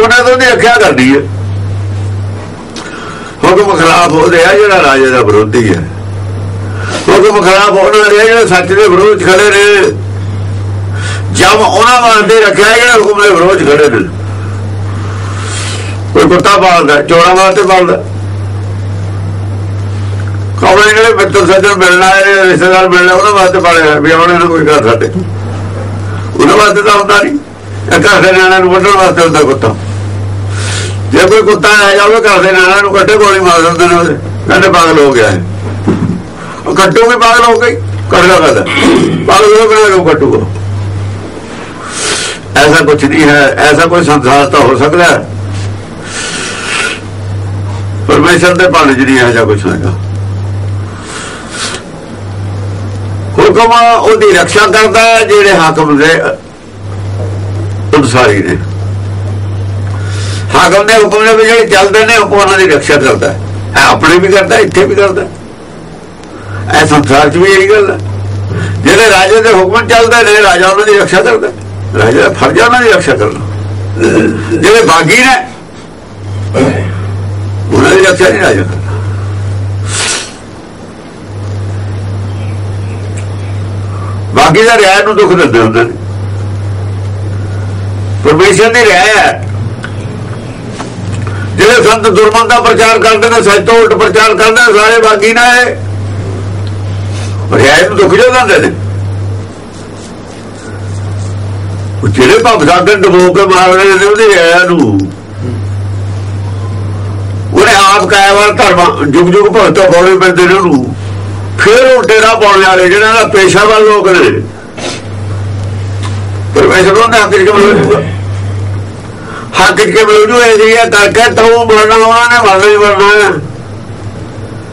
ਹੁਕਮ ਨੇ ਤਾਂ ਉਹਦੀ ਰੱਖਿਆ ਕਰਨੀ ਹੈ। ਹੁਕਮ ਖਿਲਾਫ ਉਹਦੇ ਆ ਜਿਹੜਾ ਰਾਜੇ ਦਾ ਵਿਰੋਧੀ ਹੈ। ਹੁਕਮ ਖਿਲਾਫ ਉਹਨਾਂ ਦੇ ਜਿਹੜੇ ਸੱਚ ਦੇ ਵਿਰੋਧ ਖੜੇ ਨੇ। ਜਦ ਉਹਨਾਂ ਵਾਸਤੇ ਰੱਖਿਆ ਜਿਹੜਾ ਹੁਕਮ ਦੇ ਵਿਰੋਧ ਖੜੇ ਨੇ। ਕੋਈ ਕੁੱਤਾ ਪਾਲਦਾ, ਚੋਰਾਂ ਵਾਸਤੇ ਪਾਲਦਾ। ਕੌਣੇ ਜਿਹੜੇ ਮਿੱਤਰ ਸੱਜਣ ਮਿਲਣਾ ਹੈ ਰਿਸ਼ਤੇਦਾਰ ਮਿਲਣਾ ਉਹਨਾਂ ਵਾਸਤੇ ਪਾਲਿਆ ਵੀ ਆਉਣੇ ਨਾ ਕੋਈ ਘਰ ਸਾਡੇ। ਉਹਨਾਂ ਵਾਸਤੇ ਤਾਂ ਹੁੰਦਾ ਨਹੀਂ। ਘਰ ਦੇ ਨਿਆਣਿਆਂ ਨੂੰ ਵੱਢਣ ਵਾਸਤੇ ਹੁੰਦਾ ਕੁੱਤਾ। ਜੇ ਕੋਈ ਕੁੱਤਾ ਆ ਜਾਵੇ ਘਰ ਦੇ ਨਿਆਣਿਆਂ ਨੂੰ ਕੱਢੇ ਗੋਲੀ ਮਾਰ ਦਿੰਦੇ ਨੇ ਉਹਦੇ। ਕਹਿੰਦੇ ਪਾਗਲ ਹੋ ਗਿਆ ਹੈ ਉਹ ਕੱਟੂ ਵੀ ਪਾਗਲ ਹੋ ਗਈ ਕੱਢਦਾ ਕਰਦਾ। ਪਾਗਲ ਹੋ ਗਿਆ ਉਹ ਕੱਟੂਗਾ ਐਸਾ ਕੁਝ ਨਹੀਂ ਹੈ, ਐਸਾ ਕੋਈ ਸੰਸਾਰ ਤਾਂ ਹੋ ਸਕਦਾ ਹੈ। ਪਰਮੇਸ਼ਰ ਦੇ ਭਾਣੇ ਚ ਨਹੀਂ ਹੈ ਜਾਂ ਕੁਝ ਹੈਗਾ। ਹੁਕਮ ਉਹਦੀ ਰੱਖਿਆ ਕਰਦਾ ਜਿਹੜੇ ਹਾਕਮ ਦੇ ਅਨਸਾਰੀ ਨੇ। ਹਾਕਮ ਦੇ ਹੁਕਮ ਦੇ ਵਿੱਚ ਜਿਹੜੇ ਚੱਲਦੇ ਨੇ, ਉਹ ਉਹਨਾਂ ਦੀ ਰੱਖਿਆ ਕਰਦਾ ਹੈ। ਇਹ ਆਪਣੇ ਵੀ ਕਰਦਾ, ਇੱਥੇ ਵੀ ਕਰਦਾ ਐ ਸੰਸਾਰ 'ਚ ਵੀ ਇਹੀ ਗੱਲ ਹੈ। ਜਿਹੜੇ ਰਾਜੇ ਦੇ ਹੁਕਮ ਚੱਲਦੇ ਨੇ ਰਾਜਾ ਉਹਨਾਂ ਦੀ ਰੱਖਿਆ ਕਰਦਾ ਰਾਜਾ ਦਾ ਫਰਜ਼ ਹੈ ਉਹਨਾਂ ਦੀ ਰੱਖਿਆ ਕਰਨਾ। ਜਿਹੜੇ ਬਾਗੀ ਨੇ, ਉਹਨਾਂ ਦੀ ਰੱਖਿਆ ਨਹੀਂ ਰਾਜਾ ਕਰਦਾ। ਬਾਕੀ ਦਾ ਰਿਆਇ ਨੂੰ ਦੁੱਖ ਦਿੰਦੇ ਹੁੰਦੇ ਨੇ। ਪਰਮੇਸ਼ਰ ਦੀ ਰਿਆਇ ਹੈ। ਜਿਹੜੇ ਸੰਤ ਦੁਰਮਨ ਦਾ ਪ੍ਰਚਾਰ ਕਰਦੇ ਨੇ, ਸੱਚ ਤੋਂ ਉਲਟ ਪ੍ਰਚਾਰ ਕਰਦੇ ਨੇ, ਸਾਰੇ ਬਾਗੀ ਨਾ ਹੈ ਰਿਆਇ ਨੂੰ ਦੁੱਖ ਜੋ ਦਿੰਦੇ ਨੇ। ਉਹ ਜਿਹੜੇ ਭਵ ਸਾਗਰ ਡਬੋ ਕੇ ਮਾਰ ਰਹੇ ਨੇ, ਉਹਦੀ ਰਿਆਇ ਨੂੰ। ਉਹਨੇ ਆਪ ਕਾਇਆ ਵਾਰ ਧਰਮ, ਜੁਗ ਜੁਗ ਭਗਤੋਂ ਬੋਲੇ ਪੈਂਦੇ ਨੇ ਉਹਨੂੰ। ਫਿਰ ਉਹ ਡੇਰਾ ਪਾਉਣ ਵਾਲੇ ਜਿਹੜਾ ਦਾ ਪੇਸ਼ਾਵਰ ਲੋਕ ਨੇ। ਪਰਮੇਸ਼ਰ ਉਹਨੇ ਹੱਕ ਚ ਮਿਲੂਗਾ ਹੱਕ ਚ ਮਿਲੂ ਇਹ ਜੀ ਕਰਕੇ ਤੂੰ ਮਰਨਾ ਉਹਨਾਂ ਨੇ ਮਰਨਾ ਹੀ ਮਰਨਾ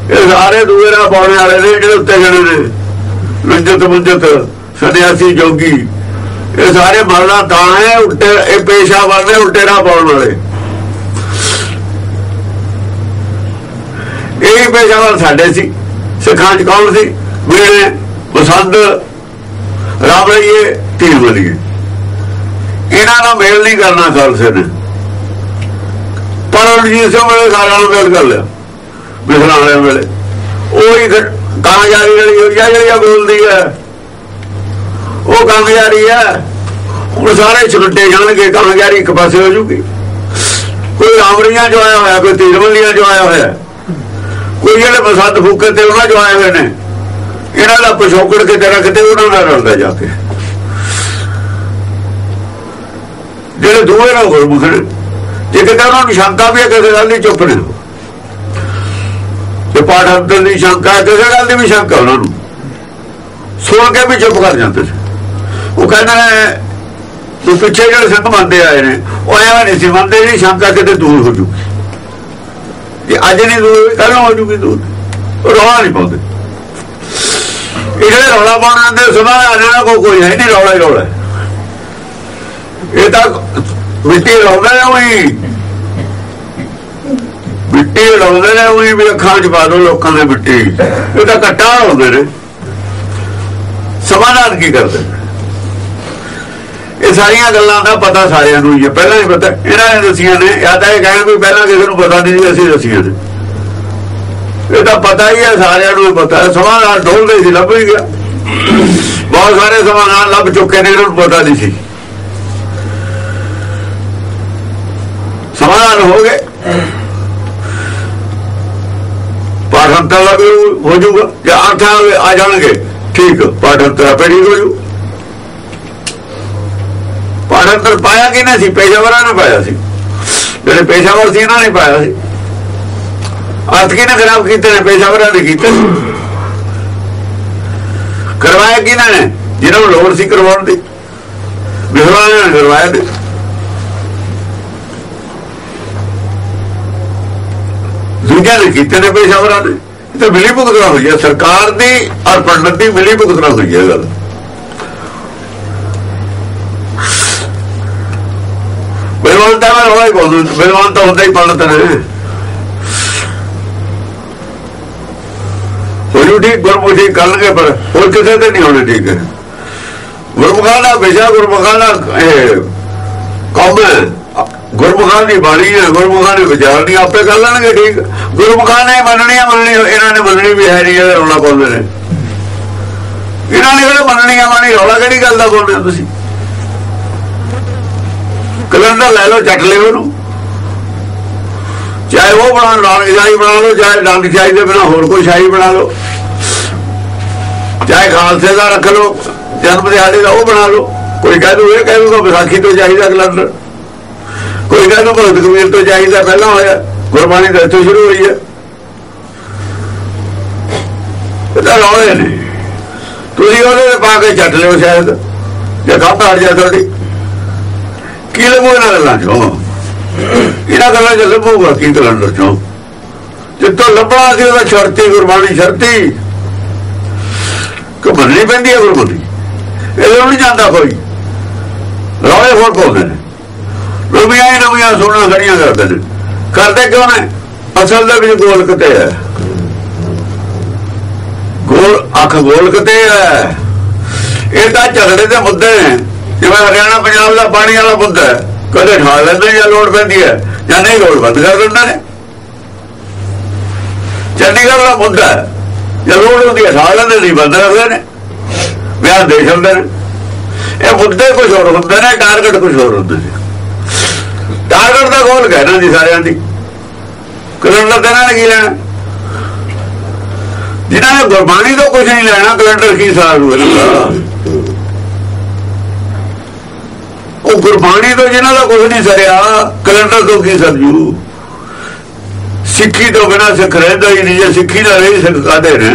ਇਹ ਸਾਰੇ ਦੂਏ ਰਾਹ ਪਾਉਣੇ ਵਾਲੇ ਨੇ, ਜਿਹੜੇ ਉੱਤੇ ਗਏ ਨੇ। ਲੰਜਤ ਮੁੰਜਤ, ਸੰਨਿਆਸੀ ਜੋਗੀ। ਇਹ ਸਾਰੇ ਮਰਨਾ ਤਾਂ ਹੈ, ਉੱਤੇ, ਇਹ ਪੇਸ਼ਾ ਨੇ ਉਲਟੇ ਰਾਹ ਪਾਉਣ ਵਾਲੇ। ਇਹ ਪੇਸ਼ਾਵਰ ਸਾਡੇ ਸੀ। ਸਿੱਖਾਂ ਚ ਕੌਣ ਸੀ? ਮੇਰੇ ਬਸੰਤ ਰਾਮਲੀਏ ਧੀਰ ਬਲੀਏ। ਇਹਨਾਂ ਨਾਲ ਮੇਲ ਨਹੀਂ ਕਰਨਾ ਖਾਲਸੇ ਨੇ। ਪਰ ਰਣਜੀਤ ਸਿੰਘ ਵੇਲੇ ਸਾਰਿਆਂ ਨੂੰ ਮੇਲ ਕਰ ਲਿਆ ਬਿਸਰਾਂ ਵਾਲੇ ਵੇਲੇ। ਉਹ ਹੀ ਕਾਮਯਾਰੀ ਵਾਲੀ ਜਿਹੜੀ ਬੋਲਦੀ ਹੈ ਉਹ ਕਾਮਯਾਰੀ ਹੈ ਹੁਣ ਸਾਰੇ ਛੁੱਟੇ ਜਾਣਗੇ, ਕਾਮਯਾਰੀ ਇੱਕ ਪਾਸੇ ਹੋ ਜੂਗੀ। ਕੋਈ ਰਾਮਰੀਆਂ ਜੋ ਆਇਆ ਹੋਇਆ, ਕੋਈ ਤੀਰਵਲੀਆਂ ਜੋ ਆਇਆ ਹੋਇਆ। ਕੋਈ ਜਿਹੜੇ ਬਸੰਤ ਫੂਕੇ ਤੇ ਉਹਨਾਂ ਜੋ ਆਏ ਹੋਏ ਨੇ। ਇਹਨਾਂ ਦਾ ਪਿਛੋਕੜ ਕਿਤੇ ਨਾ ਕਿਤੇ ਉਹਨਾਂ ਨਾਲ ਰਲਦਾ ਜਾ ਕੇ। ਜਿਹੜੇ ਦੋਵੇਂ ਨਾ ਗੁਰਮੁਖ ਨੇ। ਜੇ ਕਿਤੇ ਉਹਨਾਂ ਨੂੰ ਸ਼ੰਕਾ ਵੀ ਹੈ, ਕਿਸੇ ਗੱਲ ਦੀ ਚੁੱਪ ਨੇ ਤੇ ਪਾਠ ਅੰਦਰ ਦੀ ਸ਼ੰਕਾ ਕਿਸੇ ਗੱਲ ਦੀ ਵੀ ਸ਼ੰਕਾ ਉਹਨਾਂ ਨੂੰ। ਸੁਣ ਕੇ ਵੀ ਚੁੱਪ ਕਰ ਜਾਂਦੇ ਸੀ ਉਹ ਕਹਿੰਦਾ ਤੂੰ ਪਿੱਛੇ ਜਿਹੜੇ ਸਿੰਘ ਮੰਨਦੇ ਆਏ ਨੇ, ਉਹ ਐਵੇਂ ਨਹੀਂ ਸੀ, ਮੰਨਦੇ ਜਿਹੜੀ ਸ਼ੰਕਾ ਕਿਤੇ ਦੂਰ ਹੋ ਜੂਗੀ। ਜੇ ਅੱਜ ਨਹੀਂ ਦੂਰ ਕੱਲ ਹੋ ਜੂਗੀ ਦੂਰ। ਉਹ ਰੌਲਾ ਨਹੀਂ ਪਾਉਂਦੇ। ਇਹ ਜਿਹੜੇ ਰੌਲਾ ਪਾਉਣ ਦੇ ਸੁਭਾ ਆ ਜਾਣਾ ਕੋਈ ਹੈ ਨਹੀਂ, ਰੌਲਾ ਹੀ ਰੌਲਾ ਇਹ ਤਾਂ ਮਿੱਟੀ ਲਾਉਂਦੇ ਨੇ ਉਹੀ। ਮਿੱਟੀ ਲਾਉਂਦੇ ਨੇ ਉਹੀ ਵੀ ਅੱਖਾਂ 'ਚ ਪਾ ਦੋ ਲੋਕਾਂ ਦੇ ਮਿੱਟੀ। ਇਹ ਤਾਂ ਕੱਟਾ ਹੁੰਦੇ ਨੇ। ਸਮਾਧਾਨ ਕੀ ਕਰਦੇ ਇਹ ਸਾਰੀਆਂ ਗੱਲਾਂ ਦਾ ਪਤਾ ਸਾਰਿਆਂ ਨੂੰ ਹੀ ਹੈ। ਪਹਿਲਾਂ ਹੀ ਪਤਾ ਇਹਨਾਂ ਨੇ ਦਸੀਆਂ ਨੇ। ਜਾਂ ਤਾਂ ਇਹ ਕਹਿਣ ਵੀ ਪਹਿਲਾਂ ਕਿਸੇ ਨੂੰ ਪਤਾ ਨਹੀਂ ਸੀ, ਅਸੀਂ ਦਸੀਆਂ ਨੇ। ਇਹ ਤਾਂ ਪਤਾ ਹੀ ਹੈ, ਸਾਰਿਆਂ ਨੂੰ ਹੀ ਪਤਾ ਹੈ। ਸਮਾਧਾਨ ਢੋਲਦੇ ਸੀ, ਲੱਭ ਹੀ ਗਿਆ। ਬਹੁਤ ਸਾਰੇ ਸਮਾਧਾਨ ਲੱਭ ਚੁੱਕੇ ਨੇ, ਇਹਨਾਂ ਨੂੰ ਪਤਾ ਨਹੀਂ ਸੀ। ਸਮਾਧਾਨ ਹੋ ਗਏ। ਪਾਠੰਤਰ ਲੱਗ ਹੋ ਜਾਊਗਾ। ਜੇ ਅਰਥ ਆ ਜਾਣਗੇ। ਠੀਕ, ਪਾਠੰਤਰ ਆਪੇ ਹੋ ਜੂ। ਪਾਠੰਤਰ ਪਾਇਆ ਕਿ ਨਹੀਂ ਸੀ? ਪੇਸ਼ਾਵਰਾਂ ਨੇ ਪਾਇਆ ਸੀ। ਜਿਹੜੇ ਪੇਸ਼ਾਵਰ ਸੀ, ਇਹਨਾਂ ਨੇ ਪਾਇਆ ਸੀ। ਅਰਥ ਕਿਹਨੇ ਖਰਾਬ ਕੀਤੇ ਨੇ? ਪੇਸ਼ਾਵਰਾਂ ਨੇ ਕੀਤੇ। ਕਰਵਾਇਆ ਕਿਹਨਾਂ ਨੇ? ਜਿਹਨਾਂ ਨੂੰ ਲੋੜ ਸੀ ਕਰਵਾਉਣ ਦੀ। ਵਿਹਵਾਨਾਂ ਨੇ ਕਰਵਾਇਆ ਤੇ ਨੇ ਕੀਤੇ ਨੇ ਪੇਸ਼ਾਵਰਾਂ ਨੇ ਇਹ ਮਿਲੀ ਭੁਗਤਣਾ ਹੋਈ ਹੈ। ਸਰਕਾਰ ਦੀ ਔਰ ਪੰਡਤ ਦੀ ਮਿਲੀ ਭੁਗਤਣਾ ਹੋਈ ਹੈ ਗੱਲ। ਬਲਵੰਤ ਦਾ ਰੌਲਾ ਹੀ ਬੋਲੂ ਤਾਂ ਹੁੰਦਾ ਹੀ ਪੰਡਤ ਨੇ। ਹੋਈ ਠੀਕ, ਗੁਰਮੁਖੀ ਕਰਨਗੇ ਪਰ ਹੋਰ ਕਿਸੇ ਤੇ ਨਹੀਂ ਹੋਣੇ ਠੀਕ। ਹੈ ਗੁਰਮੁਖਾਂ ਦਾ ਵਿਸ਼ਾ, ਗੁਰਮੁਖਾਂ ਦਾ, ਇਹ, ਕੰਮ ਗੁਰਮੁਖਾਂ ਦੀ ਬਾਣੀ ਹੈ, ਗੁਰਮੁਖਾਂ ਨੇ ਵਿਚਾਰਨੀ ਆਪੇ ਕਰ ਲੈਣਗੇ, ਠੀਕ? ਗੁਰਮੁਖਾਂ ਨੇ ਮੰਨਣੀ ਆ ਮੰਨਣੀ ਇਹਨਾਂ ਨੇ ਮੰਨਣੀ ਵੀ ਹੈ ਨਹੀਂ ਇਹ ਰੌਲਾ ਪਾਉਂਦੇ ਨੇ। ਇਹਨਾਂ ਨੇ ਕਿਹੜਾ ਮੰਨਣੀ ਆ ਮੰਨਣੀ, ਰੌਲਾ ਕਿਹੜੀ ਗੱਲ ਦਾ ਬੋਲਦੇ ਹੋ ਤੁਸੀਂ? ਕਲੰਦਰ ਲੈ ਲਓ, ਚੱਟ ਲਿਓ ਉਹਨੂੰ। ਚਾਹੇ ਉਹ ਬਣਾ ਨਾਨਕ ਸ਼ਾਹੀ ਬਣਾ ਲਓ, ਚਾਹੇ ਨਾਨਕ ਸ਼ਾਹੀ ਦੇ ਬਿਨਾ ਹੋਰ ਕੋਈ ਸ਼ਾਹੀ ਬਣਾ ਲਓ। ਚਾਹੇ ਖਾਲਸੇ ਦਾ ਰੱਖ ਲਓ, ਜਨਮ ਦਿਹਾੜੇ ਦਾ ਉਹ ਬਣਾ ਲਓ। ਕੋਈ ਕਹਿ ਦੂ, ਇਹ ਕਹਿ ਦੂਗਾ ਵਿਸਾਖੀ ਤੋਂ ਚਾਹੀਦਾ ਕਲੰਦਰ। ਕੋਈ ਕਹਿੰਦਾ ਭਗਤ ਕਬੀਰ ਤੋਂ ਚਾਹੀਦਾ ਪਹਿਲਾਂ ਹੋਇਆ। ਗੁਰਬਾਣੀ ਤਾਂ ਇੱਥੋਂ ਸ਼ੁਰੂ ਹੋਈ ਹੈ ਇਹਦਾ ਰੌਲੇ ਨੇ। ਤੁਸੀਂ ਉਹਦੇ ਤੇ ਪਾ ਕੇ ਚੱਟ ਲਿਓ ਸ਼ਾਇਦ। ਜੇ ਖੱਪ ਹਟ ਜਾ ਤੁਹਾਡੀ। ਕੀ ਲੱਗੂ ਇਹਨਾਂ ਗੱਲਾਂ ਚੋਂ? ਇਹਨਾਂ ਗੱਲਾਂ ਚ ਲੱਭੂਗਾ ਕੀ ਕਲੰਡਰ ਚੋਂ? ਜਿੱਥੋਂ ਲੱਭਣਾ ਸੀ ਉਹਦਾ ਸ਼ਰਤੀ, ਗੁਰਬਾਣੀ ਸ਼ਰਤੀ। ਕਿ ਮੰਨਣੀ ਪੈਂਦੀ ਹੈ ਗੁਰਬਾਣੀ। ਇਹ ਨਹੀਂ ਜਾਂਦਾ ਕੋਈ। ਰੌਲੇ ਹੋਰ ਪਾਉਂਦੇ ਨੇ। ਨਵੀਆਂ ਹੀ ਨਵੀਆਂ ਸੁਣਨਾ ਖੜੀਆਂ ਕਰਦੇ ਨੇ। ਕਰਦੇ ਕਿਉਂ ਨੇ? ਅਸਲ ਦੇ ਵਿੱਚ ਗੋਲ ਕਿਤੇ ਹੈ। ਗੋਲ ਅੱਖ ਗੋਲ ਕਿਤੇ ਹੈ। ਇਹ ਤਾਂ ਝਗੜੇ ਦੇ ਮੁੱਦੇ ਨੇ। ਜਿਵੇਂ ਹਰਿਆਣਾ ਪੰਜਾਬ ਦਾ ਪਾਣੀ ਵਾਲਾ ਮੁੱਦਾ ਕਦੇ ਠਾ ਲੈਂਦੇ ਜਾਂ ਲੋੜ ਪੈਂਦੀ ਹੈ, ਜਾਂ ਨਹੀਂ ਲੋੜ ਬੰਦ ਕਰ ਦਿੰਦੇ ਨੇ। ਚੰਡੀਗੜ੍ਹ ਦਾ ਮੁੱਦਾ ਜਾਂ ਲੋੜ ਹੁੰਦੀ ਹੈ ਠਾ ਲੈਂਦੇ ਨਹੀਂ, ਬੰਦ ਕਰਦੇ ਨੇ। ਵਿਆਹ ਦੇ ਹੁੰਦੇ ਨੇ। ਇਹ ਮੁੱਦੇ ਕੁਝ ਹੋਰ ਹੁੰਦੇ ਨੇ, ਟਾਰਗੇਟ ਕੁਝ ਹੋਰ ਹੁੰਦੇ ਨੇ। ਟਾਰਗੇਟ ਦਾ ਗੋਲ ਕਹਿਣਾ ਜੀ ਸਾਰਿਆਂ ਦੀ? ਕੈਲੰਡਰ ਦੇਣਾ ਨਹੀਂ ਕੀ ਲੈਣਾ? ਜਿਨ੍ਹਾਂ ਨੇ ਗੁਰਬਾਣੀ ਤੋਂ ਕੁਝ ਨਹੀਂ ਲੈਣਾ ਕੈਲੰਡਰ ਕੀ ਸਾਰ ਉਹ ਗੁਰਬਾਣੀ ਤੋਂ ਜਿਨ੍ਹਾਂ ਦਾ ਕੁਝ ਨਹੀਂ ਸਰਿਆ ਕੈਲੰਡਰ ਤੋਂ ਕੀ ਸਰਜੂ? ਸਿੱਖੀ ਤੋਂ ਬਿਨਾ ਸਿੱਖ ਰਹਿੰਦਾ ਹੀ ਨਹੀਂ ਜੇ ਸਿੱਖੀ ਨਾਲ ਰਹੀ ਸਿੱਖ ਕਾਦੇ ਨੇ?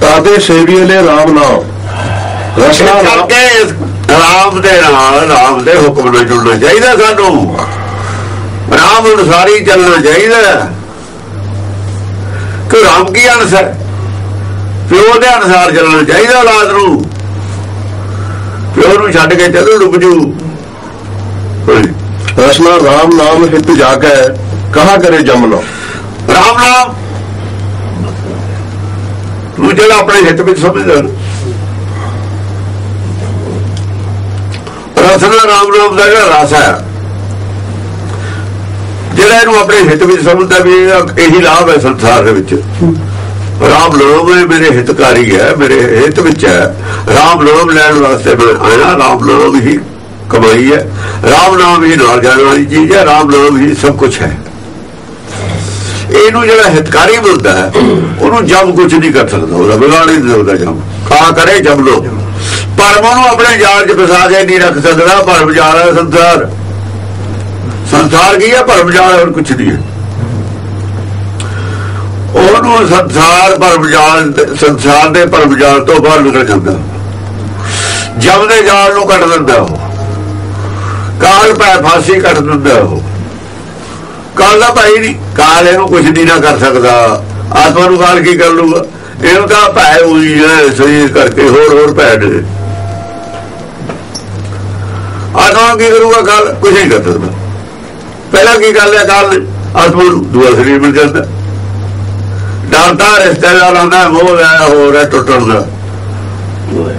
ਤਾਦੇ ਸੇਵੀਏ ਨੇ ਰਾਮ ਨਾਮ। ਰਸਨਾ ਰਾਮ ਰਾਮ ਦੇ ਨਾਲ ਰਾਮ ਦੇ ਹੁਕਮ ਨਾਲ ਜੁੜਨਾ ਚਾਹੀਦਾ ਸਾਨੂੰ। ਰਾਮ ਅਨੁਸਾਰੀ ਚੱਲਣਾ ਚਾਹੀਦਾ। ਕਿ ਰਾਮ ਕੀ ਅਨੁਸਾਰ? ਪਿਓ ਦੇ ਅਨੁਸਾਰ ਚੱਲਣਾ ਚਾਹੀਦਾ ਔਲਾਦ ਨੂੰ। ਪਿਓ ਨੂੰ ਛੱਡ ਕੇ ਚੱਲੋ ਡੁੱਬ ਜੂ ਰਸਨਾ ਰਾਮ ਨਾਮ ਹਿਤ ਜਾਗੈ ਕਹਾ ਕਰੇ ਜਮਨੋ ਰਾਮ ਨਾਮ। ਤੂੰ ਜਿਹੜਾ ਆਪਣੇ ਹਿੱਤ ਵਿੱਚ ਸਮਝਦਾ। ਨਾ। ਰਸਨਾ ਰਾਮ ਨਾਮ ਦਾ ਜਿਹੜਾ ਰਸ ਹੈ, ਜਿਹੜਾ ਇਹਨੂੰ ਆਪਣੇ ਹਿੱਤ ਵਿੱਚ ਸਮਝਦਾ ਵੀ ਇਹ- ਇਹੀ ਲਾਭ ਹੈ ਸੰਸਾਰ ਦੇ ਵਿੱਚ। ਰਾਮ ਨਾਮ ਮੇਰੇ ਹਿਤਕਾਰੀ ਹੈ, ਮੇਰੇ ਹਿੱਤ ਵਿੱਚ ਹੈ। ਰਾਮ ਨਾਮ ਲੈਣ ਵਾਸਤੇ ਮੈਂ ਆਇਆ, ਰਾਮ ਨਾਮ ਹੀ ਕਮਾਈ ਹੈ। ਰਾਮ ਨਾਮ ਹੀ ਨਾਲ ਜਾਣ ਵਾਲੀ ਚੀਜ਼ ਹੈ, ਰਾਮ ਨਾਮ ਹੀ ਸਭ ਕੁਝ ਹੈ। ਇਹਨੂੰ ਜਿਹੜਾ ਹਿਤਕਾਰੀ ਮਿਲਦਾ ਹੈ, ਉਹਨੂੰ ਜਮ ਕੁਝ ਨਹੀਂ ਕਰ ਸਕਦਾ, ਉਹਦਾ ਵਿਗਾੜ ਨਹੀਂ ਸਕਦਾ ਜਮ। ਕਾ ਕਰੇ ਜਮ ਲੋ ਪਰਮ ਨੂੰ ਆਪਣੇ ਜਾਲ 'ਚ ਫਸਾ ਕੇ ਨਹੀਂ ਰੱਖ ਸਕਦਾ ਭਰਮ ਜਾਲ ਹੈ ਸੰਸਾਰ ਸੰਸਾਰ ਕੀ ਹੈ? ਭਰਮ ਜਾਲ ਹੋਰ ਕੁਝ ਨਹੀਂ ਹੈ। ਉਹਨੂੰ ਸੰਸਾਰ ਭਰਮ ਜਾਲ ਸੰਸਾਰ ਦੇ ਭਰਮ ਜਾਲ ਤੋਂ ਬਾਹਰ ਨਿਕਲ ਜਾਂਦਾ। ਜਮ ਦੇ ਜਾਲ ਨੂੰ ਕੱਟ ਦਿੰਦਾ ਉਹ। ਕਾਲ ਪੈ ਫਾਸੀ ਕੱਟ ਦਿੰਦਾ ਉਹ। ਕਾਲ ਦਾ ਭਾਈ ਨਹੀਂ, ਕਾਲ ਇਹਨੂੰ ਕੁਝ ਨਹੀਂ ਨਾ ਕਰ ਸਕਦਾ। ਆਤਮਾ ਨੂੰ ਕਾਲ ਕੀ ਕਰ ਲੂਗਾ ਇਹਨੂੰ ਤਾਂ ਭੈ ਹੋਈ ਹੈ ਸਰੀਰ ਕਰਕੇ ਹੋਰ ਹੋਰ ਭੈ ਨੇ ਆਤਮਾ ਕੀ ਕਰੂਗਾ ਕਾਲ ਕੁਝ ਨਹੀਂ ਕਰ ਸਕਦਾ। ਪਹਿਲਾਂ ਕੀ ਕਰ ਲਿਆ ਕਾਲ ਆਤਮਾ ਨੂੰ ਦੂਆ ਸਰੀਰ ਮਿਲ ਜਾਂਦਾ। ਡਰਦਾ ਰਿਸ਼ਤੇਦਾਰ ਆਉਂਦਾ ਮੋਹ ਲੈ ਹੋਰ ਹੈ ਟੁੱਟਣ ਦਾ।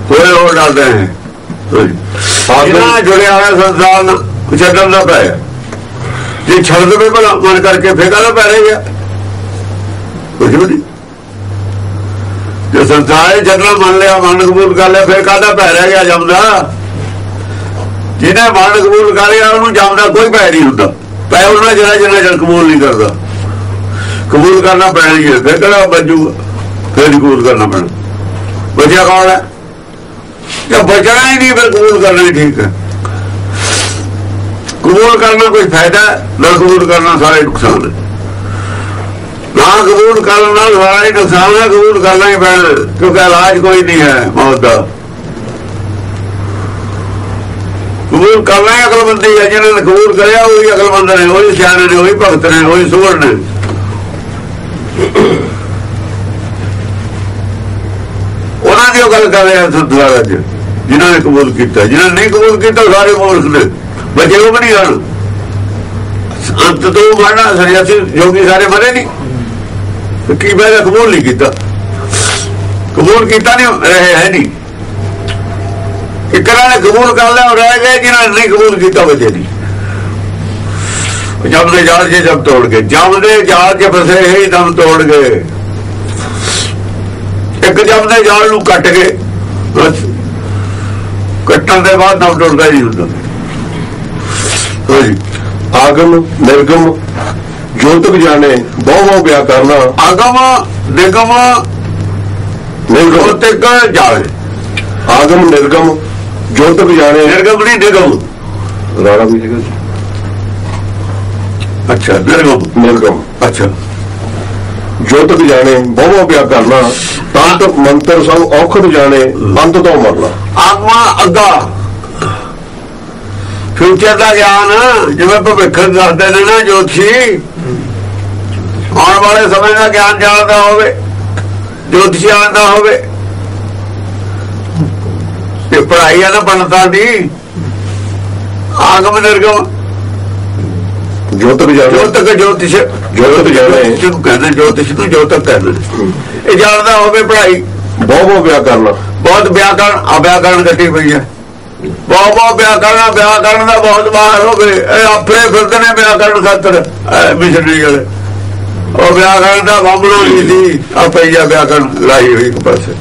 ਕੋਈ ਹੋਰ ਡਰਦਾ ਹੈ ਇਹਨਾਂ ਜੁੜਿਆ ਹੋਇਆ ਸੰਸਾਰ ਨਾਲ ਛੱਡਣ ਦਾ ਪੈ ਜੇ ਛੱਡ ਦੇਵੇ ਭਲਾ ਮਨ ਕਰਕੇ ਫੇਰ ਕਾਹਦਾ ਪੈ ਰਹਿ ਕੁਝ ਨਹੀਂ। ਜੇ ਸੰਸਾਰ ਛੱਡਣਾ ਮੰਨ ਲਿਆ, ਮਨ ਕਬੂਲ ਕਰ ਲਿਆ, ਫੇਰ ਕਾਹਦਾ ਭੈ ਰਹਿ ਗਿਆ ਜਮਦਾ? ਜਿਹਨੇ ਮਨ ਕਬੂਲ ਕਰ ਲਿਆ, ਉਹਨੂੰ ਜਮਦਾ ਕੋਈ ਭੈ ਨਹੀਂ ਹੁੰਦਾ। ਪੈ ਉਹਨਾਂ ਜਿਹੜਾ ਜਿਹੜਾ ਜਨ ਕਬੂਲ ਨਹੀਂ ਕਰਦਾ। ਕਬੂਲ ਕਰਨਾ ਪੈਣਾ ਹੀ ਹੈ ਫਿਰ ਕਿਹੜਾ ਬੱਜੂਗਾ ਫਿਰ ਹੀ ਕਬੂਲ ਕਰਨਾ ਪੈਣਾ। ਬਚਿਆ ਕੌਣ ਹੈ? ਜੇ ਬਚਣਾ ਹੀ ਨਹੀਂ, ਫਿਰ ਕਬੂਲ ਕਰਨਾ ਹੀ ਠੀਕ ਹੈ। ਕਬੂਲ ਕਰਨਾ ਕੋਈ ਫਾਇਦਾ ਨਾ ਕਬੂਲ ਕਰਨਾ ਸਾਰੇ ਨੁਕਸਾਨ ਹੈ। ਨਾ ਕਬੂਲ ਕਰਨ ਨਾਲ ਸਾਰਾ ਹੀ ਨੁਕਸਾਨ ਹੈ ਕਬੂਲ ਕਰਨਾ ਹੀ ਪੈਣਾ, ਕਿਉਂਕਿ ਇਲਾਜ ਕੋਈ ਨਹੀਂ ਹੈ ਮੌਤ ਦਾ। ਕਬੂਲ ਕਰਨਾ ਹੀ ਅਕਲਮੰਦੀ ਹੈ, ਜਿਹਨਾਂ ਨੇ ਕਬੂਲ ਕਰਿਆ ਉਹੀ ਅਕਲਮੰਦ ਨੇ, ਉਹੀ ਸਿਆਣੇ ਨੇ, ਉਹੀ ਭਗਤ ਨੇ, ਉਹੀ ਸੂਰ ਨੇ। ਉਹਨਾਂ ਦੀ ਉਹ ਗੱਲ ਕਰ ਰਿਹਾ ਸੰਸਾਰ ਅੱਜ ਜਿਨ੍ਹਾਂ ਨੇ ਕਬੂਲ ਕੀਤਾ। ਜਿਨ੍ਹਾਂ ਨੇ ਨਹੀਂ ਕਬੂਲ ਕੀਤਾ, ਉਹ ਸਾਰੇ ਮੂਰਖ ਨੇ। ਬਚੇ ਉਹ ਵੀ ਨਹੀਂ ਹਨ ਅੰਤ ਤੋਂ ਮਰਨਾ ਸਰਿਆਸੀ ਜੋਗੀ ਸਾਰੇ ਮਰੇ ਨਹੀਂ। ਤੇ ਕੀ ਮੈਂ ਕਬੂਲ ਨਹੀਂ ਕੀਤਾ। ਕਬੂਲ ਕੀਤਾ ਨਹੀਂ, ਰਹੇ ਹੈ ਨਹੀਂ। ਇਕਰਾਂ ਨੇ ਕਬੂਲ ਕਰ ਲਿਆ ਰਹਿ ਗਏ, ਜਿਨ੍ਹਾਂ ਨੇ ਕਬੂਲ ਕੀਤਾ ਬਚੇ ਨਹੀਂ। ਜਦ ਦੇ ਜਾਲ ਜੇ ਜਦ ਤੋੜ ਗਏ ਜਦ ਦੇ ਜਾਲ 'ਚ ਫਸੇ ਹੀ ਦਮ ਤੋੜ ਗਏ। ਇੱਕ ਜਦ ਦੇ ਜਾਲ ਨੂੰ ਕੱਟ ਗਏ, ਬਸ। ਕੱਟਣ ਦੇ ਬਾਅਦ ਦਮ ਟੁੱਟਦਾ ਹੀ ਨਹੀਂ ਹੁੰਦਾ। ਹਾਂਜੀ। ਆਗਮ, ਨਿਰਗਮ ਜੋਤਕ ਜਾਣੇ ਬਹੁ ਬਹੁ ਵਿਆਹ ਕਰਨਾ। ਆਗਮ ਨਿਗਮ ਨਿਰਗਮ ਉਤਕ ਜਾਲ। ਆਗਮ ਨਿਰਗਮ ਜੋਤਕ ਜਾਣੇ। ਨਿਰਗਮ ਨਹੀਂ ਨਿਗਮ। ਰਾੜਾ ਵੀ ਹੈਗਾ। ਅੱਛਾ ਨਿਰਗਮ। ਨਿਰਗਮ। ਅੱਛਾ। ਜੋਤਕ ਜਾਣੇ ਬਹੁ ਬਹੁ ਵਿਆਹ ਕਰਨਾ। ਤੰਤ ਮੰਤਰ ਸਭ ਔਖਦ ਜਾਣੇ ਅੰਤ ਤੋਂ ਮਰਨਾ। ਆਗਮਾ ਅੱਗਾ। ਫਿਊਚਰ ਦਾ ਗਿਆਨ ਜਿਵੇਂ ਭਵਿੱਖ ਦੱਸਦੇ ਨੇ ਨਾ ਜੋਤਸ਼ੀ ਆਉਣ ਵਾਲੇ ਸਮੇਂ ਦਾ ਗਿਆਨ ਜਾਣਦਾ ਹੋਵੇ ਜੋਤਸ਼ੀ ਆਉਂਦਾ ਹੋਵੇ। ਤੇ ਪੜ੍ਹਾਈ ਆ ਨਾ ਪੰਡਤਾਂ ਦੀ ਆਗਮ ਨਿਰਗਮ। ਜੋਤਕ ਜਾਣੇ। ਜੋਤਕ ਜੋਤਿਸ਼। ਜੋਤਕ ਜਾਣੇ। ਜਿਹਨੂੰ ਕਹਿੰਦੇ ਜੋਤਿਸ਼ ਨੂੰ ਜੋਤਕ ਕਹਿੰਦੇ। ਇਹ ਜਾਣਦਾ ਹੋਵੇ ਪੜ੍ਹਾਈ। ਬਹੁ ਬਹੁ ਵਿਆਹ ਕਰਨਾ ਬਹੁਤ ਵਿਆਕਰਣ ਅਵਿਆਕਰਣ ਕੱਟੀ ਪਈ ਹੈ। ਬਹੁਤ ਬਹੁਤ ਵਿਆਕਰਣ ਵਿਆਕਰਣ ਦਾ ਬਹੁਤ ਬਾਹਰ ਹੋਵੇ। ਇਹ ਆਪਣੇ ਫਿਰਦੇ ਨੇ ਵਿਆਕਰਣ ਖਾਤਰ ਮਿਸ਼ਨਰੀ ਵਾਲੇ ਉਹ ਵਿਆਕਰਣ ਦਾ ਬਾਬੜੋ ਨਹੀਂ ਸੀ। ਆ ਪਈ ਆ ਵਿਆਕਰਣ ਲਾਈ ਹੋਈ ਪਾਸੇ।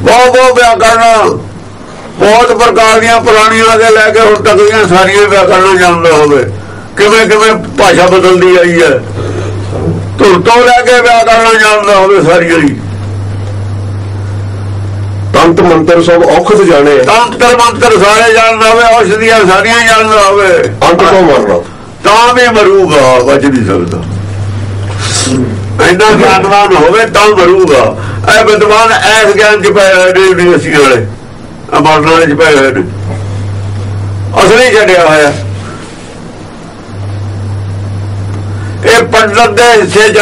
ਬਹੁਤ ਬਹੁਤ ਵਿਆਕਰਣ ਬਹੁਤ ਪ੍ਰਕਾਰ ਦੀਆਂ ਪੁਰਾਣੀਆਂ ਦੇ ਲੈ ਕੇ ਹੁਣ ਤੱਕ ਦੀਆਂ ਸਾਰੀਆਂ ਵਿਆਕਰਣ ਜਾਣਦਾ ਹੋਵੇ। ਕਿਵੇਂ ਕਿਵੇਂ ਭਾਸ਼ਾ ਬਦਲਦੀ ਆਈ ਹੈ। ਧੁਰ ਤੋਂ ਲੈ ਕੇ ਵਿਆਕਰਣ ਜਾਣਦਾ ਹੋਵੇ ਸਾਰੀਆਂ ਹੀ। ਤੰਤ ਮੰਤਰ ਸਭ ਔਖਦ ਜਾਣੇ। ਤੰਤਰ ਮੰਤਰ ਸਾਰੇ ਜਾਣਦਾ ਹੋਵੇ ਔਸ਼ਧੀਆਂ ਸਾਰੀਆਂ ਜਾਣਦਾ ਹੋਵੇ। ਅੰਤ ਤੋਂ ਮਰਨਾ? ਤਾਂ ਵੀ ਮਰੂਗਾ ਬਚ ਨਹੀਂ ਸਕਦਾ। ਇੰਨਾ ਗਿਆਨਵਾਨ ਹੋਵੇ ਤਾਂ ਮਰੂਗਾ ਇਹ ਵਿਦਵਾਨ ਐਸ ਗਿਆਨ ਚ ਪਏ ਹੋਏ ਨੇ ਯੂਨੀਵਰਸਿਟੀ ਵਾਲੇ। ਅਮਰਨਾ ਵਾਲੇ ਚ ਪਏ ਹੋਏ ਨੇ। ਅਸਲੀ ਛੱਡਿਆ ਹੋਇਆ। ਇਹ ਪੰਡਤ ਦੇ ਹਿੱਸੇ ਚ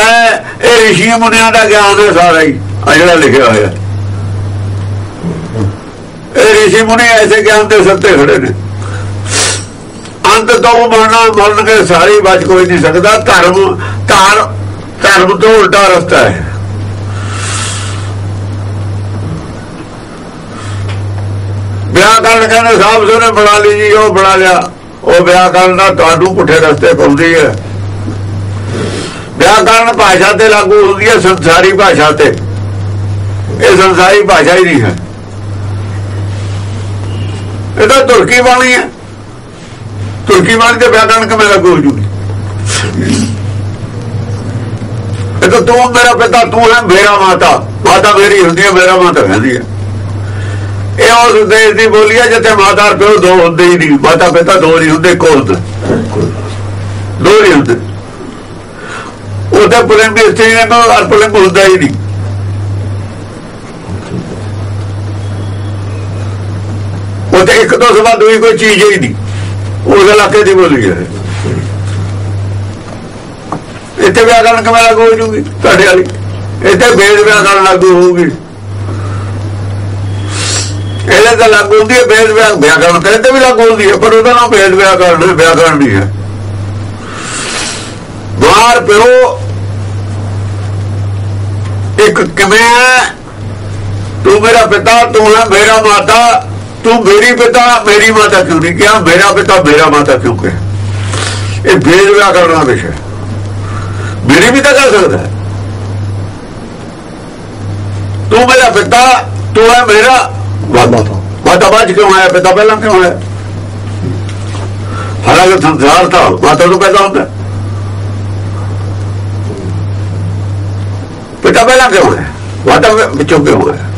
ਇਹ ਰਿਸ਼ੀ ਮੁਨੀਆਂ ਦਾ ਗਿਆਨ ਹੈ ਸਾਰਾ ਹੀ, ਆ ਜਿਹੜਾ ਲਿਖਿਆ ਹੋਇਆ। ਇਹ ਰਿਸ਼ੀ ਮੁਨੀ ਐਸੇ ਗਿਆਨ ਦੇ ਸੱਤੇ ਖੜੇ ਨੇ। ਅੰਤ ਤੋਂ ਮਰਨਾ, ਮਰਨ ਕੇ ਸਾਰੀ ਬਚ ਕੋਈ ਨਹੀਂ ਸਕਦਾ। ਧਰਮ, ਧਾਰ ਧਰਮ ਤੋਂ ਉਲਟਾ ਰਸਤਾ ਹੈ। ਵਿਆਹ ਕਰਨ ਕਹਿੰਦੇ ਸਾਹਿਬ ਸੋਨੇ ਬਣਾ ਲਈ ਜੀ, ਉਹ ਬਣਾ ਲਿਆ। ਉਹ ਵਿਆਹ ਕਰਨ ਦਾ ਤੁਹਾਨੂੰ ਪੁੱਠੇ ਰਸਤੇ ਪਾਉਂਦੀ ਹੈ। ਵਿਆਹ ਕਰਨ ਭਾਸ਼ਾ ਤੇ ਲਾਗੂ ਹੁੰਦੀ ਹੈ, ਸੰਸਾਰੀ ਭਾਸ਼ਾ ਤੇ। ਇਹ ਸੰਸਾਰੀ ਭਾਸ਼ਾ ਹੀ ਨਹੀਂ ਹੈ। ਇਹ ਤਾਂ ਤੁਰਕੀ ਬਾਣੀ ਹੈ। ਤੁਰਕੀ ਬਾਣੀ ਤੇ ਵਿਆਕਰਣ ਕਿਵੇਂ ਲਾਗੂ ਹੋ ਜੂਗੀ? ਇਹ ਤਾਂ ਤੂੰ ਮੇਰਾ ਪਿਤਾ, ਤੂੰ ਹੈ ਮੇਰਾ ਮਾਤਾ। ਮਾਤਾ ਮੇਰੀ ਹੁੰਦੀ ਹੈ, ਮੇਰਾ ਮਾਤਾ ਕਹਿੰਦੀ ਹੈ। ਇਹ ਉਸ ਦੇਸ਼ ਦੀ ਬੋਲੀ ਹੈ ਜਿੱਥੇ ਮਾਤਾ ਔਰ ਪਿਓ ਦੋ ਹੁੰਦੇ ਹੀ ਨਹੀਂ। ਮਾਤਾ, ਪਿਤਾ ਦੋ ਨਹੀਂ ਹੁੰਦੇ ਕੋਲ ਦੋ ਨਹੀਂ ਹੁੰਦੇ। ਉਹਦੇ ਪੁਲਿੰਗ ਇਸਤਰੀ ਨੇ ਕੋ ਅਰ ਪੁਲਿੰਗ ਹੁੰਦਾ ਹੀ ਨਹੀਂ। ਉਹ ਇੱਕ ਤੋਂ ਸਵਾ ਦੂਈ ਕੋਈ ਚੀਜ਼ ਹੀ ਨਹੀਂ। ਉਸ ਇਲਾਕੇ ਦੀ ਬੋਲੀ ਹੈ। ਇੱਥੇ ਵਿਆਕਰਨ ਕਿਵੇਂ ਲਾਗੂ ਹੋ ਜੂਗੀ ਤੁਹਾਡੇ ਵਾਲੀ। ਇੱਥੇ ਬੇਦ ਵਿਆਕਰਨ ਲਾਗੂ ਹੋਊਗੀ। ਇਹਦੇ ਤਾਂ ਲਾਗੂ ਹੁੰਦੀ ਹੈ ਬੇਦ ਵਿਆ- ਵਿਆਕਰਣ ਤੇ ਤੇ ਵੀ ਲਾਗੂ ਹੁੰਦੀ ਹੈ, ਪਰ ਉਹਦਾ ਨਾਮ ਬੇਦ ਵਿਆਕਰਨ ਵਿਆਕਰਨ ਨਹੀਂ ਹੈ। ਬਾਹਰ ਪਿਓ, ਇੱਕ ਕਿਵੇਂ ਹੈ? ਤੂੰ ਮੇਰਾ ਪਿਤਾ, ਤੂੰ ਹੈ ਮੇਰਾ ਮਾਤਾ, ਤੂੰ ਮੇਰੀ ਪਿਤਾ, ਮੇਰੀ ਮਾਤਾ ਕਿਉਂ ਨਹੀਂ ਕਿਹਾ? ਮੇਰਾ ਪਿਤਾ, ਮੇਰਾ ਮਾਤਾ ਕਿਉਂ ਕਿਹਾ? ਇਹ ਬੇਦ ਵਿਆਕਰਨ ਦਾ ਵਿਸ਼ਾ ਮੇਰੀ ਵੀ ਤਾਂ ਕਰ ਸਕਦਾ ਤੂੰ ਮੇਰਾ ਪਿਤਾ ਤੂੰ ਹੈ ਮੇਰਾ ਮਾਤਾ ਮਾਤਾ ਬਾਅਦ 'ਚ ਕਿਉਂ ਆਇਆ? ਪਿਤਾ ਪਹਿਲਾਂ ਕਿਉਂ ਆਇਆ? ਹਾਲਾਂਕਿ ਸੰਸਾਰ ਤਾਂ ਮਾਤਾ ਤੋਂ ਪੈਦਾ ਹੁੰਦਾ। ਪਿਤਾ ਪਹਿਲਾਂ ਕਿਉਂ ਆਇਆ? ਮਾਤਾ ਵਿੱਚੋਂ ਕਿਉਂ ਆਇਆ?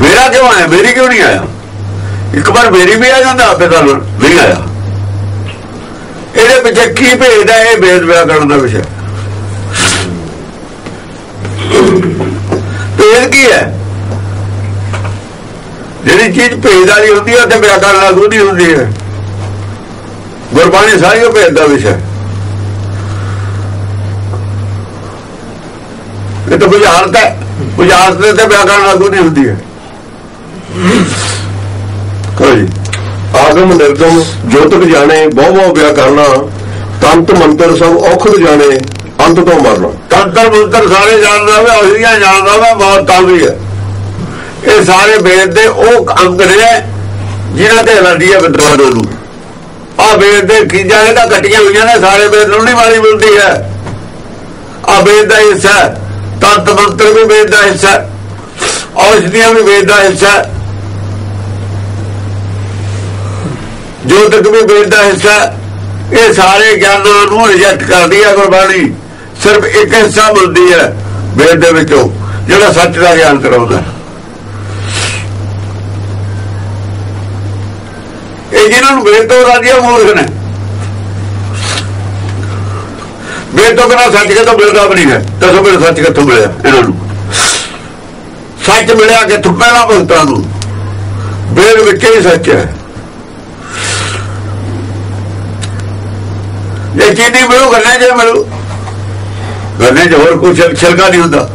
ਮੇਰਾ ਕਿਉਂ ਆਇਆ? ਮੇਰੀ ਕਿਉਂ ਨਹੀਂ ਆਇਆ? ਇੱਕ ਵਾਰ ਮੇਰੀ ਵੀ ਆ ਜਾਂਦਾ ਪਿਤਾ ਨੂੰ ਨਹੀਂ ਆਇਆ। ਇਹਦੇ ਪਿੱਛੇ ਕੀ ਭੇਜਦਾ ਇਹ ਵੇਦ ਵਿਆਕਰਣ ਦਾ ਵਿਸ਼ਾ ਭੇਦ ਕੀ ਹੈ? ਜਿਹੜੀ ਚੀਜ਼ ਭੇਦ ਵਾਲੀ ਹੁੰਦੀ ਹੈ ਤੇ ਵਿਆਕਰਣ ਲਾਗੂ ਨਹੀਂ ਹੁੰਦੀ ਹੈ। ਗੁਰਬਾਣੀ ਸਾਰੀ ਉਹ ਭੇਦ ਦਾ ਵਿਸ਼ਾ ਹੈ। ਇਹ ਤਾਂ ਬੁਝਾਰਤ ਹੈ ਬੁਝਾਰਤ ਤੇ ਵਿਆਕਰਣ ਲਾਗੂ ਨਹੀਂ ਹੁੰਦੀ ਹੈ। ਕੋਈ ਆਗਮ ਨਿਰਗਮ, ਜੋਤਕ ਜਾਣੇ ਬਹੁ ਬਹੁ ਵਿਆਹ ਕਰਨਾ ਤੰਤ ਮੰਤਰ ਸਭ ਔਖਦ ਜਾਣੇ। ਅੰਤ ਤੋਂ ਮਰਨਾ ਤੰਤਰ ਮੰਤਰ ਸਾਰੇ ਜਾਣਦਾ ਵੇ, ਔਸ਼ਧੀਆਂ ਜਾਣਦਾ ਵੇ ਮੌਤ ਤਾਂ ਹੈ ਇਹ ਸਾਰੇ ਵੇਦ ਦੇ ਉਹ ਅੰਗ ਨੇ ਜਿਹਨਾਂ ਤੇ ਅਲਰਜੀ ਹੈ ਵਿਦਵਾਨਾਂ ਨੂੰ। ਆ ਵੇਦ ਦੇ ਖੀਜਾਂ ਇਹਦਾ ਕੱਟੀਆਂ ਹੋਈਆਂ ਨੇ, ਸਾਰੇ ਵੇਦ ਨੂੰ ਨਹੀਂ ਮਾਰੀ ਮਿਲਦੀ ਹੈ। ਆ ਵੇਦ ਦਾ ਹਿੱਸਾ ਤੰਤ ਮੰਤਰ ਵੀ ਵੇਦ ਦਾ ਹਿੱਸਾ ਹੈ। ਔਸ਼ਧੀਆਂ ਵੀ ਵੇਦ ਦਾ ਹਿੱਸਾ ਜੋਤਕ ਵੀ ਵੇਦ ਦਾ ਹਿੱਸਾ ਇਹ ਸਾਰੇ ਗਿਆਨਾਂ ਨੂੰ ਰਿਜੈਕਟ ਕਰਦੀ ਹੈ ਗੁਰਬਾਣੀ। ਸਿਰਫ ਇੱਕ ਹਿੱਸਾ ਮਿਲਦੀ ਹੈ ਵੇਦ ਦੇ ਵਿੱਚੋਂ, ਜਿਹੜਾ ਸੱਚ ਦਾ ਗਿਆਨ ਕਰਾਉਂਦਾ ਇਹ ਜਿਹਨਾਂ ਨੂੰ ਵੇਦ ਤੋਂ ਰਾਜੀ ਮੂਰਖ ਨੇ। ਵੇਦ ਤੋਂ ਬਿਨਾਂ ਸੱਚ ਕਿਤੋਂ ਮਿਲਦਾ ਵੀ ਨਹੀਂ ਹੈ? ਦੱਸੋ ਮੈਨੂੰ ਸੱਚ ਕਿੱਥੋਂ ਮਿਲਿਆ ਇਹਨਾਂ ਨੂੰ? ਸੱਚ ਮਿਲਿਆ ਕਿੱਥੋਂ? ਪਹਿਲਾਂ ਭਗਤਾਂ ਨੂੰ। ਵੇਦ ਵਿੱਚ ਹੀ ਸੱਚ ਹੈ। ਜੇ ਚੀਨੀ ਮਿਲੂ, ਗੱਲਾਂ ਜੇ ਮਿਲੂ। ਗੰਨੇ ਚ ਹੋਰ ਕੋਈ ਛਿਲਕਾ ਨਹੀਂ ਹੁੰਦਾ,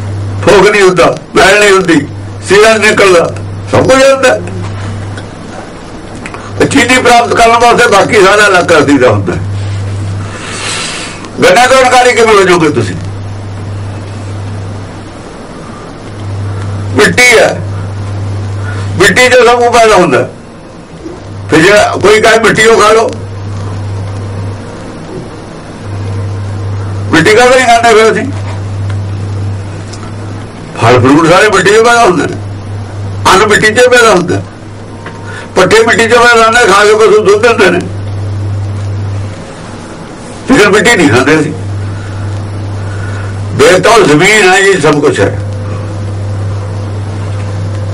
ਫੋਕ ਨਹੀਂ ਹੁੰਦਾ ਮੈਲ ਨਹੀਂ ਹੁੰਦੀ, ਸੀਰਾ ਨਿਕਲਦਾ, ਸਭ ਕੁਝ ਹੁੰਦਾ। ਚੀਨੀ ਪ੍ਰਾਪਤ ਕਰਨ ਵਾਸਤੇ ਬਾਕੀ ਸਾਰਾ ਅਲੱਗ ਕਰ ਦੀਦਾ ਹੁੰਦਾ। ਗੱਲਾਂ ਤੋਂ ਅਣਕਾਰੀ ਕਿਵੇਂ ਹੋ ਜਾਓਗੇ ਤੁਸੀਂ? ਮਿੱਟੀ ਹੈ। ਮਿੱਟੀ ਜੋ ਸਭ ਪੈਦਾ ਹੁੰਦਾ। ਫਿਰ ਜੇ ਕੋਈ ਕਹੇ ਮਿੱਟੀ ਉਹ ਖਾ ਲਓ। ਮਿੱਟੀ ਕਾ ਨਹੀਂ ਖਾਂਦੇ ਫਿਰ ਅਸੀਂ। ਫਲ ਫਰੂਟ ਸਾਰੇ ਮਿੱਟੀ ਚ ਪੈਦਾ ਹੁੰਦੇ ਨੇ। ਅੰਨ ਮਿੱਟੀ ਚ ਪੈਦਾ ਹੁੰਦਾ। ਪੱਠੇ ਮਿੱਟੀ ਚ ਪੈਦਾ ਹੁੰਦੇ, ਖਾ ਕੇ ਪਸ਼ੂ ਦੁੱਧ ਦਿੰਦੇ ਨੇ। ਫਿਰ ਮਿੱਟੀ ਨਹੀਂ ਖਾਂਦੇ ਸੀ ਬੇਤੌਲ ਜ਼ਮੀਨ ਹੈ ਜੀ, ਸਭ ਕੁਝ ਹੈ।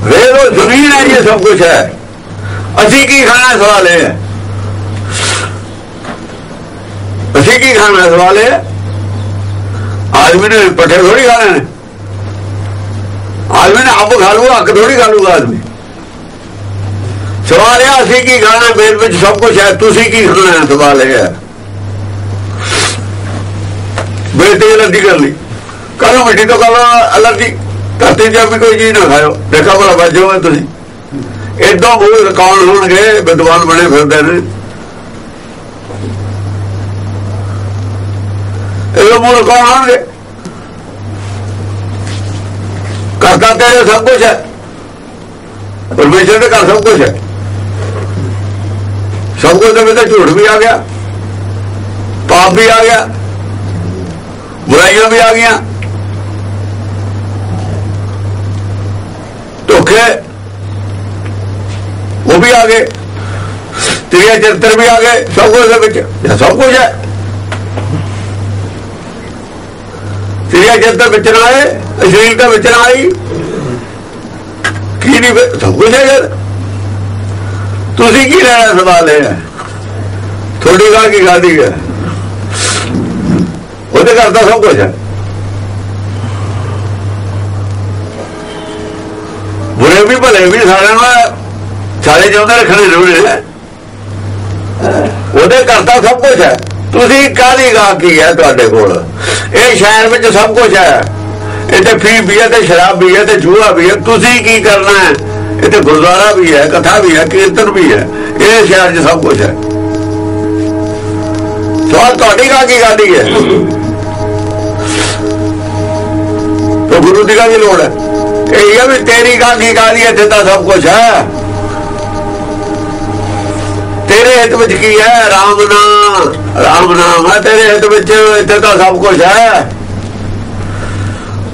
ਰੇਲੋ ਜ਼ਮੀਨ ਹੈ ਜੀ, ਸਭ ਕੁਝ ਹੈ। ਅਸੀਂ ਕੀ ਖਾਣਾ ਸਵਾਲ ਇਹ ਹੈ? ਅਸੀਂ ਕੀ ਖਾਣਾ ਸਵਾਲ ਇਹ ਹੈ? ਆਦਮੀ ਨੇ ਪੱਠੇ ਥੋੜੀ ਖਾਣੇ ਨੇ। ਆਦਮੀ ਨੇ ਅੰਬ ਖਾ ਲੂਗਾ ਅੱਕ ਥੋੜੀ ਖਾ ਲੂਗਾ ਆਦਮੀ। ਸਵਾਲ ਇਹ ਅਸੀਂ ਕੀ ਖਾਣਾ ਮੇਰੇ ਵਿੱਚ ਸਭ ਕੁਝ ਹੈ, ਤੁਸੀਂ ਕੀ ਖਾਣਾ ਸਵਾਲ ਇਹ ਹੈ। ਵੇਦ ਅਲਰਜੀ ਕਰ ਲਈ ਕੱਲ ਮਿੱਟੀ ਤੋਂ ਕੱਲ ਅਲਰਜੀ। ਧਰਤੀ ਜੇ ਵੀ ਕੋਈ ਚੀਜ਼ ਨਾ ਖਾਓ ਦੇਖਾ ਬੜਾ ਬਾਜੋ ਤੁਸੀਂ ਇਦਾਂ ਮੂਲ ਕੌਣ ਹੋਣਗੇ, ਵਿਦਵਾਨ ਬਣੇ ਫਿਰਦੇ ਨੇ। ਇਹ ਮੂਲ ਕੌਣ ਹੋਣਗੇ। ਕਰਤਾ ਤੇਰੇ ਸਭ ਕੁਝ ਹੈ। ਪਰਮੇਸ਼ਰ ਦੇ ਘਰ ਸਭ ਕੁਝ ਹੈ। ਸਭ ਕੁਝ ਦੇ ਵਿੱਚ ਝੂਠ ਵੀ ਆ ਗਿਆ, ਪਾਪ ਵੀ ਆ ਗਿਆ, ਬੁਰਾਈਆਂ ਵੀ ਆ ਗਈਆਂ। ਧੋਖੇ ਉਹ ਵੀ ਆ ਗਏ ਤੇਰੇ ਚਰਿੱਤਰ ਵੀ ਆ ਗਏ, ਸਭ ਕੁਝ ਦੇ ਵਿੱਚ। ਸਭ ਕੁਝ ਹੈ। ਤੇਰੇ ਚਰਿੱਤਰ ਵਿਚ ਨਾ ਆਏ ਅਸ਼ਲੀਲਤਾ ਵਿੱਚ ਨਾ ਆਈ। ਕੀ ਨਹੀਂ ਸਭ ਕੁਝ ਹੈ ਤੁਸੀਂ ਕੀ ਲੈਣਾ ਸਵਾਲ ਹੈ ਤੁਹਾਡੀ ਗੱਲ ਕੀ ਗਾਦੀ ਹੈ? ਉਹਦੇ ਘਰ ਦਾ ਸਭ ਕੁਝ ਹੈ। ਬੁਰੇ ਵੀ ਭਲੇ ਵੀ ਸਾਰਿਆਂ ਨੂੰ ਸਾਰੇ ਜਿਉਂਦੇ ਰੱਖਣੇ ਜ਼ਰੂਰੀ ਹੈ ਉਹਦੇ ਘਰ ਦਾ ਸਭ ਕੁਝ ਹੈ। ਤੁਸੀਂ ਕਾਹਦੀ ਗਾ ਕੀ ਹੈ ਤੁਹਾਡੇ ਕੋਲ? ਇਹ ਸ਼ਹਿਰ ਵਿੱਚ ਸਭ ਕੁਝ ਹੈ। ਇੱਥੇ ਫੀ ਵੀ ਹੈ ਤੇ ਸ਼ਰਾਬ ਵੀ ਹੈ ਤੇ ਜੂਆ ਵੀ ਹੈ। ਤੁਸੀਂ ਕੀ ਕਰਨਾ ਹੈ? ਇੱਥੇ ਗੁਰਦੁਆਰਾ ਵੀ ਹੈ, ਕਥਾ ਵੀ ਹੈ, ਕੀਰਤਨ ਵੀ ਹੈ। ਇਹ ਸ਼ਹਿਰ 'ਚ ਸਭ ਕੁਝ ਹੈ। ਸਵਾਲ ਤੁਹਾਡੀ ਗਾ ਕੀ ਗਾਦੀ ਹੈ? ਤਾਂ ਗੁਰੂ ਦੀ ਗਾ ਕੀ ਲੋੜ ਹੈ। ਇਹ ਹੈ ਵੀ ਤੇਰੀ ਗਾ ਕੀ ਗਾਦੀ ਹੈ ਜਿੱਦਾਂ ਸਭ ਕੁਝ ਹੈ। ਤੇਰੇ ਹਿੱਤ ਵਿੱਚ ਕੀ ਹੈ? ਰਾਮ ਨਾਮ। ਰਾਮ ਨਾਮ ਹੈ ਤੇਰੇ ਹਿੱਤ ਵਿੱਚ ਇੱਥੇ ਤਾਂ ਸਭ ਕੁਝ ਹੈ।